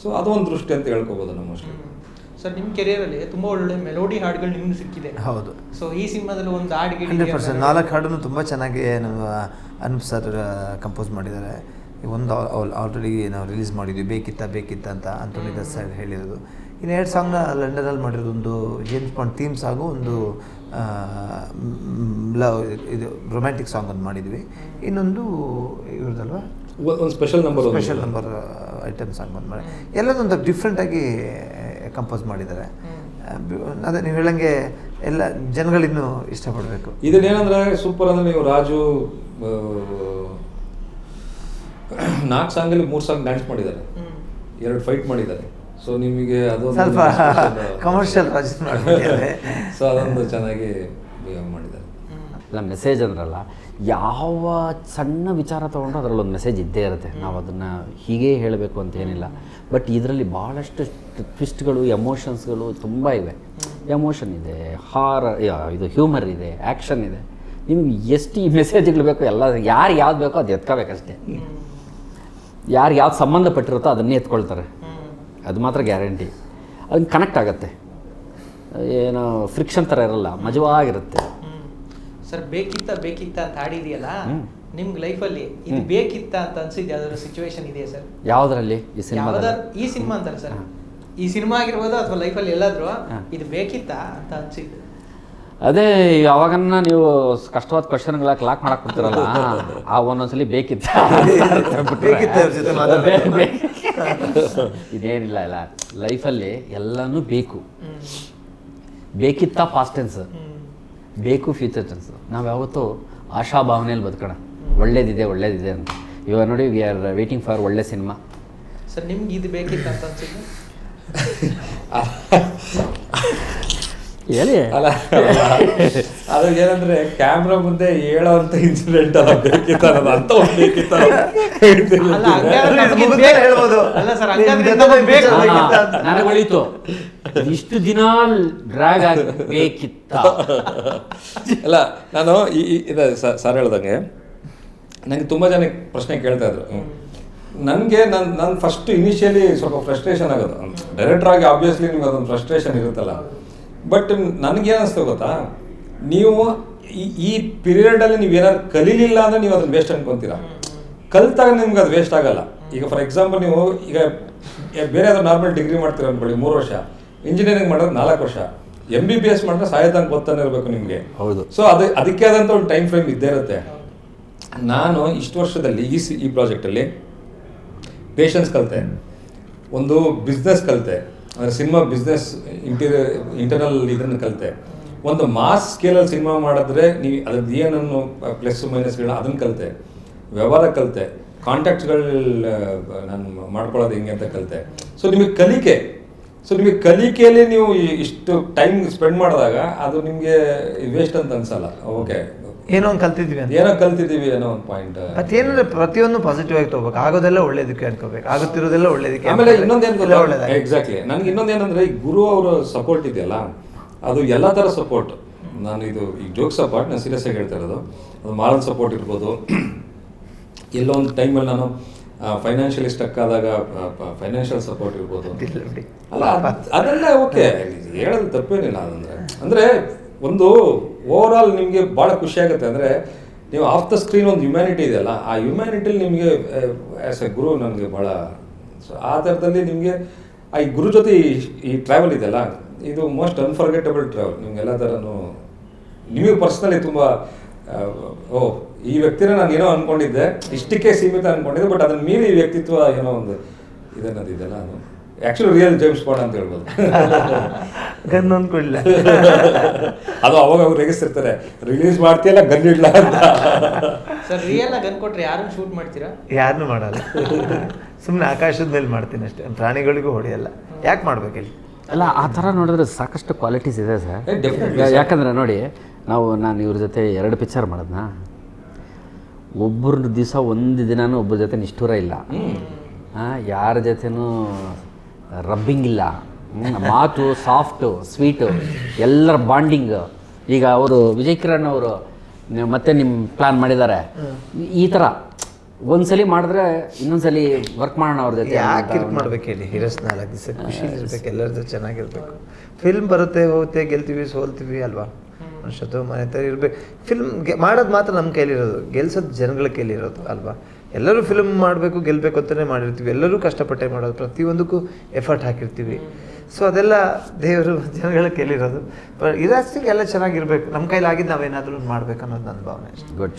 ಸೊ ಅದು ಒಂದು ದೃಷ್ಟಿ ಅಂತ ಹೇಳ್ಕೋಬೋದು ನಮ್ಮ ಮೋಸ್ಟ್ಲಿ ಸರ್ ನಿಮ್ಮ ಕೆರಿಯರಲ್ಲಿ ತುಂಬ ಒಳ್ಳೆ ಮೆಲೋಡಿ ಹಾಡುಗಳು ನಿಮ್ಗೆ ಸಿಕ್ಕಿದೆ. ಹೌದು. ಸೊ ಈ ಸಿನಿಮಾದಲ್ಲಿ ಒಂದು ಹಾಡು ಗಿಡಿ ಹಂಡ್ರೆಡ್ ಪರ್ಸೆಂಟ್. ನಾಲ್ಕು ಹಾಡನ್ನು ತುಂಬ ಚೆನ್ನಾಗಿ ನಮ್ಮ ಅನೂಪ್ ಸರ್ ಕಂಪೋಸ್ ಮಾಡಿದ್ದಾರೆ. ಒಂದು ಆಲ್ರೆಡಿ ನಾವು ರಿಲೀಸ್ ಮಾಡಿದ್ವಿ ಬೇಕಿತ್ತ ಬೇಕಿತ್ತ ಅಂತ ಅಂತೋನಿ ದಸ್ ಸರ್ ಹೇಳಿರೋದು. ಇನ್ನು ಎರಡು ಸಾಂಗ್ನ ಲಂಡನಲ್ಲಿ ಮಾಡಿರೋದು ಒಂದು ಜೇಮ್ಸ್ ಪಾಂಡ್ ಥೀಮ್ ಸಾಗು ಒಂದು ಲವ್ ಇದು ರೊಮ್ಯಾಂಟಿಕ್ ಸಾಂಗ್ ಒಂದು ಮಾಡಿದ್ವಿ. ಇನ್ನೊಂದು ಇವ್ರದಲ್ವಾ? ಒಂದು special number special number item song ಒಂದು ಮಾಡಿ. ಎಲ್ಲದೊಂದು ಡಿಫ್ರೆಂಟಾಗಿ ಕಂಪೋಸ್ ಮಾಡಿದ್ದಾರೆ. ಅದೇ ನೀವು ಹೇಳಂಗೆ ಎಲ್ಲ ಜನಗಳಿನ್ನೂ ಇಷ್ಟಪಡಬೇಕು. ಇದನ್ನೇನಂದ್ರೆ ಸೂಪರ್ ಅಂದರೆ ನೀವು ರಾಜು ನಾಲ್ಕು ಸಾಂಗಲ್ಲಿ ಮೂರು ಸಾಂಗ್ ಡ್ಯಾನ್ಸ್ ಮಾಡಿದ್ದಾರೆ. ಎರಡು ಫೈಟ್ ಮಾಡಿದ್ದಾರೆ. ಸೊ ನಿಮಗೆ ಅದೊಂದು ಸ್ವಲ್ಪ ಕಮರ್ಷಿಯಲ್. ಸೊ ಅದೊಂದು ಚೆನ್ನಾಗಿ ಬಿಹೇವ್ ಮಾಡಿದ್ದಾರೆ. ಇಲ್ಲ ಮೆಸೇಜ್ ಅಂದ್ರಲ್ಲ ಯಾವ ಸಣ್ಣ ವಿಚಾರ ತೊಗೊಂಡ್ರೆ ಅದರಲ್ಲೊಂದು ಮೆಸೇಜ್ ಇದ್ದೇ ಇರುತ್ತೆ. ನಾವು ಅದನ್ನು ಹೀಗೆ ಹೇಳಬೇಕು ಅಂತ ಏನಿಲ್ಲ. ಬಟ್ ಇದರಲ್ಲಿ ಭಾಳಷ್ಟು ಟ್ವಿಸ್ಟ್ಗಳು ಎಮೋಷನ್ಸ್ಗಳು ತುಂಬ ಇವೆ. ಎಮೋಷನ್ ಇದೆ ಹಾರ ಇದು ಹ್ಯೂಮರ್ ಇದೆ ಆ್ಯಕ್ಷನ್ ಇದೆ. ನಿಮ್ಗೆ ಎಷ್ಟು ಈ ಮೆಸೇಜ್ಗಳು ಬೇಕೋ ಎಲ್ಲ ಯಾರು ಯಾವ್ದು ಬೇಕೋ ಅದು ಎತ್ಕೋಬೇಕಷ್ಟೇ. ಯಾರು ಯಾವ್ದು ಸಂಬಂಧಪಟ್ಟಿರುತ್ತೋ ಅದನ್ನೇ ಎತ್ಕೊಳ್ತಾರೆ. ಅದು ಮಾತ್ರ ಗ್ಯಾರಂಟಿ. ಅದನ್ನ ಕನೆಕ್ಟ್ ಆಗುತ್ತೆ. ಏನೋ ಫ್ರಿಕ್ಷನ್ ಥರ ಇರಲ್ಲ ಮಜವಾಗಿರುತ್ತೆ. ಸರ್ ಬೇಕಿತ್ತ ಬೇಕಿತ್ತ ಅಂತ ಹಾಡಿದೆಯಲ್ಲ? ಹ್ಮ್. ನಿಮ್ಗೆ ಲೈಫಲ್ಲಿ ಇದು ಬೇಕಿತ್ತ ಅಂತ ಅನ್ಸಿದ್ ಯಾವ್ದಾದ್ರು ಸಿಚುವೇಶನ್ ಇದೆಯಾ ಸರ್? ಯಾವುದರಲ್ಲಿ? ಈ ಸಿನಿಮಾ ಈ ಸಿನಿಮಾ ಅಂತಾರೆ ಸರ್. ಈ ಸಿನಿಮಾ ಆಗಿರ್ಬೋದು ಅಥವಾ ಲೈಫಲ್ಲಿ ಎಲ್ಲಾದ್ರೂ. ಇದು ಬೇಕಿತ್ತ ಅಂತ ಅನ್ಸಿದ್ದು? ಅದೇ ಯಾವಾಗನ್ನ ನೀವು ಕಷ್ಟವಾದ ಕ್ವಶನ್ಗಳ ಲಾಕ್ ಮಾಡಕ್ ಕೊಡ್ತಿರಲ್ಲ ಆ ಒಂದೊಂದ್ಸಲಿ ಬೇಕಿತ್ತು. ಇದೇನಿಲ್ಲ ಇಲ್ಲ ಲೈಫಲ್ಲಿ ಎಲ್ಲನೂ ಬೇಕು. ಬೇಕಿತ್ತ ಪಾಸ್ಟ್ ಟೆನ್ಸ್ ಬೇಕು ಫ್ಯೂಚರ್ ಟೆನ್ಸ್ ನಾವು ಯಾವತ್ತೂ ಆಶಾ ಭಾವನೆಯಲ್ಲಿ ಬದುಕೋಣ. ಒಳ್ಳೇದಿದೆ ಒಳ್ಳೇದಿದೆ ಅಂತ. ಇವಾಗ ನೋಡಿ ವಿ ಆರ್ ವೇಟಿಂಗ್ ಫಾರ್ ಒಳ್ಳೆ ಸಿನಿಮಾ ಸರ್ ನಿಮ್ಗೆ ಇದು ಬೇಕಿತ್ತು ಅಂತ ಹೇಳಿ. ಅಲ್ಲ ಅದು ಏನಂದ್ರೆ ಕ್ಯಾಮ್ರಾ ಮುಂದೆ ಹೇಳೋವಂಥ ಇನ್ಸಿಡೆಂಟ್ ಅಲ್ಲ ಬೇಕಿತ್ತ ಅಂತ ಬೇಕಿತ್ತ. ಹೇಳ್ಬೋದು. ಅಲ್ಲ ಸರ್. ನನಗೆ ಹೊಳೀತು ಇಷ್ಟು ದಿನ ಡ್ರಾಗ್ ಆಗಬೇಕಿತ್ತ ಅಲ್ಲ ನಾನು ಈ ಇದೆ ಸರ್ ಹೇಳ್ದಂಗೆ ನನಗೆ ತುಂಬ ಜನ ಪ್ರಶ್ನೆ ಕೇಳ್ತಾ ಇದ್ರು. ನನಗೆ ನನ್ನ ನಾನು ಫಸ್ಟ್ ಇನಿಷಿಯಲಿ ಸ್ವಲ್ಪ ಫ್ರಸ್ಟ್ರೇಷನ್ ಆಗೋದು. ಡೈರೆಕ್ಟರ್ ಆಗಿ ಆಬ್ವಿಯಸ್ಲಿ ನಿಮ್ಗೆ ಅದೊಂದು ಫ್ರಸ್ಟ್ರೇಷನ್ ಇರುತ್ತಲ್ಲ. ಬಟ್ ನನಗೇನು ಅನಿಸ್ತು ಗೊತ್ತಾ? ನೀವು ಈ ಪೀರಿಯಡಲ್ಲಿ ನೀವು ಏನಾದ್ರು ಕಲೀಲಿಲ್ಲ ಅಂದ್ರೆ ನೀವು ಅದನ್ನ ವೇಸ್ಟ್ ಅನ್ಕೊಂತೀರಾ? ಕಲ್ತಾಗ ನಿಮ್ಗೆ ಅದು ವೇಸ್ಟ್ ಆಗಲ್ಲ. ಈಗ ಫಾರ್ ಎಕ್ಸಾಂಪಲ್ ನೀವು ಈಗ ಬೇರೆ ಯಾವ್ದು ನಾರ್ಮಲ್ ಡಿಗ್ರಿ ಮಾಡ್ತೀರ ಅನ್ಕೊಳ್ಳಿ ಮೂರು ವರ್ಷ. ಇಂಜಿನಿಯರಿಂಗ್ ಮಾಡೋದು ನಾಲ್ಕು ವರ್ಷ. ಎಂ ಬಿ ಬಿ ಎಸ್ ಮಾಡಿದ್ರೆ ಸಾಯತಂಕ ಗೊತ್ತಾನೆ ಇರಬೇಕು ನಿಮಗೆ. ಹೌದು. ಸೊ ಅದು ಅದಕ್ಕೆ ಆದಂಥ ಒಂದು ಟೈಮ್ ಫ್ರೇಮ್ ಇದ್ದೇ ಇರುತ್ತೆ. ನಾನು ಇಷ್ಟು ವರ್ಷದಲ್ಲಿ ಈ ಸಿ ಈ ಪ್ರಾಜೆಕ್ಟಲ್ಲಿ ಪೇಷನ್ಸ್ ಕಲಿತೆ. ಒಂದು ಬಿಸ್ನೆಸ್ ಕಲಿತೆ. ಅಂದರೆ ಸಿನಿಮಾ ಬಿಸ್ನೆಸ್ ಇಂಟೀರಿಯರ್ ಇಂಟರ್ನಲ್ ಇದನ್ನು ಕಲಿತೆ. ಒಂದು ಮಾಸ್ ಸ್ಕೇಲಲ್ಲಿ ಸಿನಿಮಾ ಮಾಡಿದ್ರೆ ನೀವು ಅದ್ರದ್ದು ಏನನ್ನು ಪ್ಲಸ್ ಮೈನಸ್ಗಳನ್ನ ಅದನ್ನು ಕಲಿತೆ. ವ್ಯವಹಾರ ಕಲಿತೆ. ಕಾಂಟ್ಯಾಕ್ಟ್ಗಳು ನಾನು ಮಾಡ್ಕೊಳ್ಳೋದು ಹೆಂಗೆ ಅಂತ ಕಲಿತೆ. ಸೊ ನಿಮಗೆ ಕಲಿಕೆ. ಸೊ ನಿಮಗೆ ಕಲಿಕೆಯಲ್ಲಿ ನೀವು ಇಷ್ಟು ಟೈಮ್ ಸ್ಪೆಂಡ್ ಮಾಡಿದಾಗ ಅದು ನಿಮಗೆ ವೇಸ್ಟ್ ಅಂತ ಅನ್ಸಲ್ಲ. ಓಕೆ ಏನೋ ಒಂದು ಕಲ್ತಿದ್ವಿ ಅಂತ. ಏನೋ ಕಲ್ತಿದ್ದೀವಿ ಏನೋ ಒಂದು ಪಾಯಿಂಟ್ ಮತ್ತೆ ಏನಂದ್ರೆ ಪ್ರತಿಯೊಂದು ಪಾಸಿಟಿವ್ ಆಗಿ ತಗೋಬೇಕು. ಆಗೋದೆಲ್ಲ ಒಳ್ಳೇದಕ್ಕೆ ಅನ್ಕೋಬೇಕು. ಆಗುತ್ತಿರೋದೆಲ್ಲ ಒಳ್ಳೇದಕ್ಕೆ ಆಮೇಲೆ ಇನ್ನೊಂದೇನು ಏನು ಒಳ್ಳೇದಾಗಿ ಎಕ್ಸಾಕ್ಟ್ಲಿ ನನಗೆ ಇನ್ನೊಂದೇನಂದ್ರೆ ಈ ಗುರು ಅವರ ಸಪೋರ್ಟ್ ಇದೆಯಲ್ಲ ಅದು ಎಲ್ಲ ಥರ ಸಪೋರ್ಟ್ ನಾನು ಇದು ಈ ಜೋಕ್ ಸಪೋರ್ಟ್ ನಾನು ಸೀರಿಯಸ್ ಆಗಿ ಹೇಳ್ತಾ ಇರೋದು. ಅದು ಮಾರಲ್ ಸಪೋರ್ಟ್ ಇರ್ಬೋದು. ಎಲ್ಲೋ ಒಂದು ಟೈಮಲ್ಲಿ ನಾನು ಫೈನಾನ್ಷಿಯಲಿ ಸ್ಟಕ್ ಆದಾಗ ಫೈನಾನ್ಷಿಯಲ್ ಸಪೋರ್ಟ್ ಇರ್ಬೋದು ಅಲ್ಲ ಅದ್- ಅದೆಲ್ಲ ಓಕೆ ಹೇಳೋದು ತಪ್ಪೇನಿಲ್ಲ ಅದಂದ್ರೆ ಅಂದ್ರೆ ಒಂದು ಓವರ್ ಆಲ್ ನಿಮಗೆ ಭಾಳ ಖುಷಿ ಆಗುತ್ತೆ ಅಂದ್ರೆ ನೀವು ಆಫ್ ದ ಸ್ಕ್ರೀನ್ ಒಂದು ಹ್ಯುಮ್ಯಾನಿಟಿ ಇದೆಯಲ್ಲ ಆ ಹ್ಯುಮ್ಯಾನಿಟಿಲಿ ನಿಮಗೆ ಆ್ಯಸ್ ಎ ಗುರು ನನಗೆ ಭಾಳ ಸೊ ಆ ಥರದಲ್ಲಿ ನಿಮಗೆ, ಆ ಈ ಗುರು ಜೊತೆ ಈ- ಟ್ರಾವೆಲ್ ಇದೆಯಲ್ಲ ಇದು ಮೋಸ್ಟ್ ಅನ್ಫರ್ಗೆಟಬಲ್ ಟ್ರಾವೆಲ್ ನಿಮಗೆಲ್ಲ ಥರನೂ ನಿಮಗೆ ಪರ್ಸ್ನಲಿ ತುಂಬ ಓ, ಈ ವ್ಯಕ್ತಿನ ನಾನು ಏನೋ ಅನ್ಕೊಂಡಿದ್ದೆ, ಇಷ್ಟಕ್ಕೆ ಸೀಮಿತ ಅಂದ್ಕೊಂಡಿದ್ದೆ ಬಟ್ ಅದನ್ನು ಮೀರಿ ವ್ಯಕ್ತಿತ್ವ ಏನೋ ಒಂದು ಇದನ್ನದಿದೆಯಲ್ಲ ಅದು. ಆ್ಯಕ್ಚುಲಿ ರಿಯಲ್ ಜೇಮ್ಸ್ ಬಾಂಡ್ ಅಂತ ಹೇಳ್ಬೋದು. ಗನ್ ಅನ್ಕೊಳ್ಳಿಲ್ಲ ಅದು ಅವಾಗ ಅವ್ರು ರೇಗಿಸ್ತಿರ್ತಾರೆ ರಿಲೀಸ್ ಮಾಡ್ತೀಯಲ್ಲ ಗನ್ ಇಡ್ಲ ಅಂತ. ಸರ್ ರಿಯಲ್ ಆಗಿ ಅನ್ಕೊಟ್ರೆ ಯಾರು ಶೂಟ್ ಮಾಡ್ತೀರಾ? ಯಾರನ್ನೂ ಮಾಡಲ್ಲ. ಸುಮ್ಮನೆ ಆಕಾಶದ ಮೇಲೆ ಮಾಡ್ತೀನಿ ಅಷ್ಟೇ. ಪ್ರಾಣಿಗಳಿಗೂ ಹೊಡೆಯಲ್ಲ. ಯಾಕೆ ಮಾಡ್ಬೇಕು ಇಲ್ಲಿ ಅಲ್ಲ ಆ ಥರ ನೋಡಿದ್ರೆ ಸಾಕಷ್ಟು ಕ್ವಾಲಿಟೀಸ್ ಇದೆ ಸರ್. ಯಾಕಂದ್ರೆ ನೋಡಿ ನಾವು ನಾನು ಇವ್ರ ಜೊತೆ ಎರಡು ಪಿಕ್ಚರ್ ಮಾಡದ್ನ? ಒಬ್ಬರ ದಿವಸ ಒಂದು ದಿನಾನು ಒಬ್ಬರ ಜೊತೆ ನಿಷ್ಠೂರ ಇಲ್ಲ. ಆ, ಯಾರ ಜೊತೆನೂ ರಬ್ಬಿಂಗ್ ಇಲ್ಲ. ಮಾತು ಸಾಫ್ಟು ಸ್ವೀಟು ಎಲ್ಲರ ಬಾಂಡಿಂಗ್ ಈಗ ಅವರು ವಿಜಯ್ ಕಿರಣ್ ಅವರು ನೀವು ಮತ್ತೆ ನಿಮ್ಮ ಪ್ಲಾನ್ ಮಾಡಿದ್ದಾರೆ. ಈ ಥರ ಒಂದ್ಸಲಿ ಮಾಡಿದ್ರೆ ಇನ್ನೊಂದ್ಸಲಿ ವರ್ಕ್ ಮಾಡೋಣ ಅವ್ರ ಜೊತೆ ಯಾಕೆ ಮಾಡ್ಬೇಕು ಹೇಳಿ? ಹಿರಸ್ ನಾಲ್ಕು ದಿವಸ ಖುಷಿ ಇರ್ಬೇಕು ಎಲ್ಲರ ಜೊತೆ ಚೆನ್ನಾಗಿರ್ಬೇಕು. ಫಿಲ್ಮ್ ಬರುತ್ತೆ ಹೋಗುತ್ತೆ ಗೆಲ್ತೀವಿ ಸೋಲ್ತೀವಿ ಅಲ್ವಾ? ಮನುಷ್ಯತ್ವ ಮನೆ ಥರ ಇರ್ಬೇಕು. ಫಿಲ್ಮ್ ಮಾಡೋದು ಮಾತ್ರ ನಮ್ಮ ಕೈಲಿರೋದು ಗೆಲ್ಸೋದು ಜನಗಳ ಕೈಲಿರೋದು ಅಲ್ವಾ? ಎಲ್ಲರೂ ಫಿಲಮ್ ಮಾಡಬೇಕು ಗೆಲ್ಲಬೇಕು ಅಂತಲೇ ಮಾಡಿರ್ತೀವಿ. ಎಲ್ಲರೂ ಕಷ್ಟಪಟ್ಟೆ ಮಾಡೋದು. ಪ್ರತಿಯೊಂದಕ್ಕೂ ಎಫರ್ಟ್ ಹಾಕಿರ್ತೀವಿ. ಸೊ ಅದೆಲ್ಲ ದೇವರು ಜನಗಳ ಕೇಳಿರೋದು. ಬಟ್ ಇರೋಷ್ಟಿಗೆ ಎಲ್ಲ ಚೆನ್ನಾಗಿರ್ಬೇಕು. ನಮ್ಮ ಕೈಲಾಗಿದ್ದು ನಾವೇನಾದರೂ ಮಾಡ್ಬೇಕು ಅನ್ನೋದು ನನ್ನ ಭಾವನೆ ಅಷ್ಟೇ. ಗುಡ್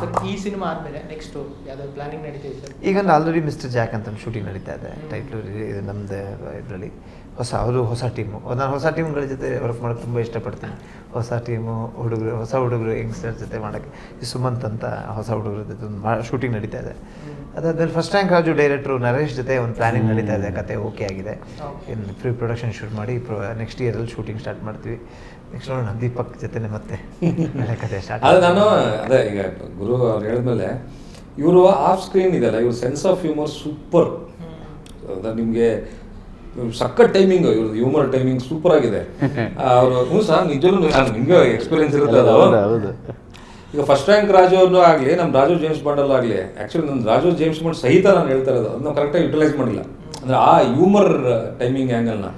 ಸರ್ ಈ ಸಿನಿಮಾ ಆದಮೇಲೆ ನೆಕ್ಸ್ಟ್ ಯಾವ್ದಾದ್ರು ಪ್ಲಾನಿಂಗ್ ನಡೀತಿದೆ ಸರ್ ಈಗ ಒಂದು ಆಲ್ರೆಡಿ ಮಿಸ್ಟರ್ ಜಾಕ್ ಅಂತ ಶೂಟಿಂಗ್ ನಡೀತಾ ಇದೆ. ಟೈಟ್ಲು ಇದು. ನಮ್ಮದೇ ಇದರಲ್ಲಿ. ಹೊಸ ಅವರು ಹೊಸ ಟೀಮು ನಾನು ಹೊಸ ಟೀಮ್ಗಳ ಜೊತೆ ವರ್ಕ್ ಮಾಡೋಕ್ಕೆ ತುಂಬ ಇಷ್ಟಪಡ್ತೀನಿ. ಹೊಸ ಟೀಮು ಹುಡುಗರು ಹೊಸ ಹುಡುಗರು ಯಂಗ್ಸ್ಟರ್ ಜೊತೆ ಮಾಡೋಕ್ಕೆ. ಈ ಸುಮಂತ್ ಅಂತ ಹೊಸ ಹುಡುಗರ ಜೊತೆ ಒಂದು ಮಾ ಶೂಟಿಂಗ್ ನಡೀತಾ ಇದೆ. ಅದಾದ್ಮೇಲೆ first rank Raju director Naresh ಜೊತೆ ಒಂದು ಪ್ಲಾನಿಂಗ್ ನಡೀತಾ ಇದೆ ಕತೆ ಓಕೆ ಆಗಿದೆ. ಇನ್ನು ಪ್ರೀ ಪ್ರೊಡಕ್ಷನ್ ಶೂಟ್ ಮಾಡಿ ನೆಕ್ಸ್ಟ್ ಇಯರಲ್ಲಿ ಶೂಟಿಂಗ್ ಸ್ಟಾರ್ಟ್ ಮಾಡ್ತೀವಿ. ನೆಕ್ಸ್ಟ್ ನೋಡೋಣ ದೀಪಕ್ ಜೊತೆನೆ ಮತ್ತೆ ಕತೆ ಸ್ಟಾರ್ಟ್ ಅದು ನಾನು ಅದೇ ಈಗ ಗುರು ಅವ್ರು ಹೇಳಿದ್ಮೇಲೆ ಇವರು ಆಫ್ ಸ್ಕ್ರೀನ್ ಇದೆಯಲ್ಲ ಇವ್ರ ಸೆನ್ಸ್ ಆಫ್ ಹ್ಯೂಮರ್ ಸೂಪರ್ ನಿಮಗೆ ಸಖತ್ ಟೈಮಿಂಗ್ ಇವ್ರದ್ದು ಹ್ಯೂಮರ್ ಟೈಮಿಂಗ್ ಸೂಪರ್ ಆಗಿದೆ. ಅವರು ಸಹ ನಿಜವೂ ನಿಮಗೆ ಎಕ್ಸ್ಪೀರಿಯನ್ಸ್ ಇರುತ್ತೆ ಅದು. ಹೌದು, ಹೌದು. ಈಗ ಫಸ್ಟ್ ರ್ಯಾಂಕ್ ರಾಜು ಅವ್ರನ್ನೂ ಆಗಲಿ ನಮ್ಮ ರಾಜು ಜೇಮ್ಸ್ ಬಾಂಡಲ್ಲೂ ಆಗಲಿ ಆ್ಯಕ್ಚುಲಿ ನನ್ನ ರಾಜು ಜೇಮ್ಸ್ ಬಾಂಡ್ ಸಹಿತ ನಾನು ಹೇಳ್ತಾ ಇರೋದು ಅದನ್ನ ಕರೆಕ್ಟಾಗಿ ಯುಟಿಲೈಸ್ ಮಾಡಿಲ್ಲ. ಅಂದರೆ ಆ ಹ್ಯೂಮರ್ ಟೈಮಿಂಗ್ ಆ್ಯಂಗಲ್ನ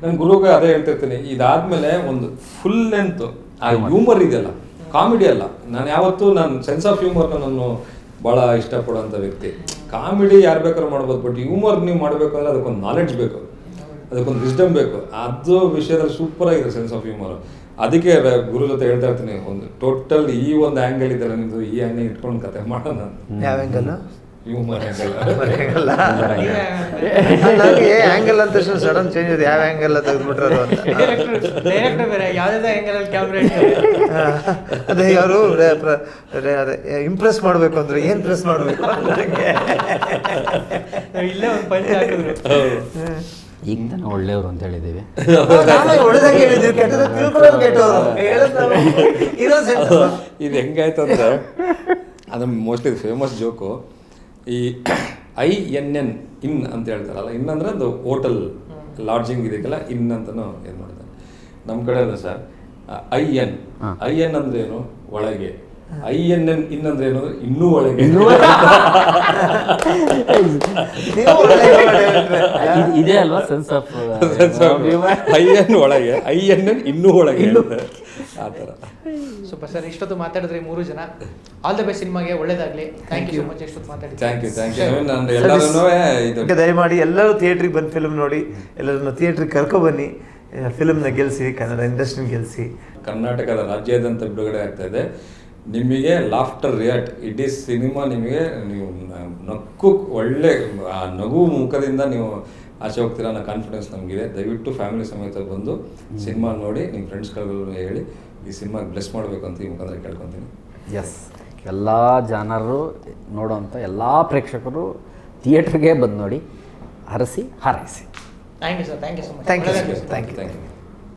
ನನ್ನ ಗುರುಗೆ ಅದೇ ಹೇಳ್ತಿರ್ತೀನಿ ಇದಾದಮೇಲೆ ಒಂದು ಫುಲ್ ಲೆಂತ್ ಆ ಹ್ಯೂಮರ್ ಇದೆಯಲ್ಲ ಕಾಮಿಡಿ ಅಲ್ಲ. ನಾನು ಯಾವತ್ತೂ ನಾನು ಸೆನ್ಸ್ ಆಫ್ ಹ್ಯೂಮರ್ನ ನಾನು ಭಾಳ ಇಷ್ಟಪಡೋಂಥ ವ್ಯಕ್ತಿ. ಕಾಮಿಡಿ ಯಾರು ಬೇಕಾದ್ರೂ ಮಾಡ್ಬೋದು ಬಟ್ ಹ್ಯೂಮರ್ ನೀವು ಮಾಡಬೇಕು ಅಂದರೆ ಅದಕ್ಕೊಂದು ನಾಲೆಡ್ಜ್ ಬೇಕು. ಅದಕ್ಕೊಂದು ವಿಸ್ಡಮ್ ಬೇಕು. ಅದು ವಿಷಯದಲ್ಲಿ ಸೂಪರ್ ಆಗಿದೆ ಸೆನ್ಸ್ ಆಫ್ ಹ್ಯೂಮರ್ ಅದಕ್ಕೆ ಗುರು ಜೊತೆ ಹೇಳ್ತಾ ಇರ್ತೀನಿ ಒಂದು ಟೋಟಲ್ ಈ ಒಂದು ಆ್ಯಂಗಲ್ ಇದೆಲ್ಲ ನಿಮ್ದು ಈ ಆ್ಯಂಗಲ್ ಇಟ್ಕೊಂಡು ಕತೆ ಮಾಡೋಣ ಯಾವ ಆ್ಯಂಗಲ್ ಹ್ಯೂಮರ್ ಆ್ಯಂಗಲ್ ನನಗೆ ಆ್ಯಂಗಲ್ ಅಂತ ತಕ್ಷಣ ಸಡನ್ ಚೇಂಜ್ ಇದೆ. ಯಾವ ಆ್ಯಂಗಲ್ ತೆಗೆದ್ಬಿಟ್ರು ಅಂತ. ಡೈರೆಕ್ಟರ್ ಡೈರೆಕ್ಟರ್ ಬೇರೆ ಯಾವ ಆ್ಯಂಗಲ್ ಅಲ್ಲಿ ಕ್ಯಾಮ್ರಾ ಅದೇ ಅವರು ಅದೇ ಇಂಪ್ರೆಸ್ ಮಾಡಬೇಕು ಅಂದ್ರೆ ಏನು ಪ್ರೆಸ್ ಮಾಡಬೇಕು? ಇಲ್ಲೇ ಒಂದು ಪಂಚ್ ಹಾಕಿದ್ರು. ಈಗ ತಾನೇ ಒಳ್ಳೆಯವರು ಅಂತ ಹೇಳಿದ್ದೀವಿ? ಇದು ಹೆಂಗಾಯ್ತು ಅಂದರೆ ಅದು ಮೋಸ್ಟ್ಲಿ ಫೇಮಸ್ ಜೋಕು ಈ ಐ ಎನ್ ಎನ್ ಇನ್ ಅಂತ ಹೇಳ್ತಾರಲ್ಲ ಇನ್ ಅಂದರೆ ಒಂದು ಹೋಟೆಲ್ ಲಾಡ್ಜಿಂಗ್ ಇದಕ್ಕೆಲ್ಲ ಇನ್ ಅಂತಲೂ ಏನು ಮಾಡ್ತಾರೆ ನಮ್ಮ ಕಡೆ ಅಲ್ಲ sir I N. I N ಅಂದ್ರೆ ಏನು? ಒಳಗೆ. ಐ ಎನ್ ಎನ್ ಇನ್ ಅಂದ್ರೆ ಏನು ಇನ್ನೂ ಒಳಗೆ ಇದೆ ಅಲ್ವಾ? ಸೆನ್ಸ್ ಆಫ್ ಐ ಎನ್ ಒಳಗೆ ಐ ಎನ್ ಎನ್ ಇನ್ನೂ ಒಳಗೆ ಆ ಥರ. ಸೂಪರ್ ಸರ್ ಇಷ್ಟೊತ್ತು ಮಾತಾಡಿದ್ರೆ ಮೂರು ಜನ. ಆಲ್ ದ ಬೆಸ್ಟ್ ಸಿನಿಮಾಗೆ ಒಳ್ಳೆದಾಗ್ಲಿ. ಥ್ಯಾಂಕ್ ಯು ಸೊ ಮಚ್ ಇಷ್ಟೊತ್ತು ಮಾತಾಡಿ ಥ್ಯಾಂಕ್ ಯು ಥ್ಯಾಂಕ್ ಯು ನಾನು ಎಲ್ಲರೂ ಇದು. ದಯಮಾಡಿ ಎಲ್ಲರೂ ಥಿಯೇಟ್ರಿಗೆ ಬಂದು ಫಿಲ್ಮ್ ನೋಡಿ ಎಲ್ಲರನ್ನು ಥಿಯೇಟ್ರಿಗೆ ಕರ್ಕೊಬನ್ನಿ ಫಿಲ್ಮ್ನ ಗೆಲ್ಲಿಸಿ ಕನ್ನಡ ಇಂಡಸ್ಟ್ರಿನ ಗೆಲ್ಲಿಸಿ ಕರ್ನಾಟಕದ ರಾಜ್ಯಾದ್ಯಂತ ಬಿಡುಗಡೆ ಆಗ್ತಾ ಇದೆ. ನಿಮಗೆ ಲಾಫ್ಟರ್ ರಿಯಾಕ್ಟ್ ಇಡೀ ಸಿನಿಮಾ ನಿಮಗೆ ನೀವು ನಕ್ಕು ಒಳ್ಳೆ ಆ ನಗು ಮುಖದಿಂದ ನೀವು ಆಚೆ ಹೋಗ್ತೀರ ಅನ್ನೋ ಕಾನ್ಫಿಡೆನ್ಸ್ ನಮಗಿದೆ. ದಯವಿಟ್ಟು ಫ್ಯಾಮಿಲಿ ಸಮೇತ ಬಂದು ಸಿನಿಮಾ ನೋಡಿ ನಿಮ್ಮ ಫ್ರೆಂಡ್ಸ್ಗಳಿಗೂ ಹೇಳಿ ಈ ಸಿನಿಮಾಗೆ ಬ್ಲೆಸ್ ಮಾಡಬೇಕು ಅಂತ ಈ ಮುಖಾಂತರ ಕೇಳ್ಕೊತೀನಿ. ಎಸ್ ಎಲ್ಲ ಜನರು ನೋಡೋವಂಥ ಎಲ್ಲ ಪ್ರೇಕ್ಷಕರು ಥಿಯೇಟ್ರಿಗೆ ಬಂದು ನೋಡಿ ಹರಸಿ. ಹಾರೈಸಿ thank you sir thank you so much thank you thank you thank you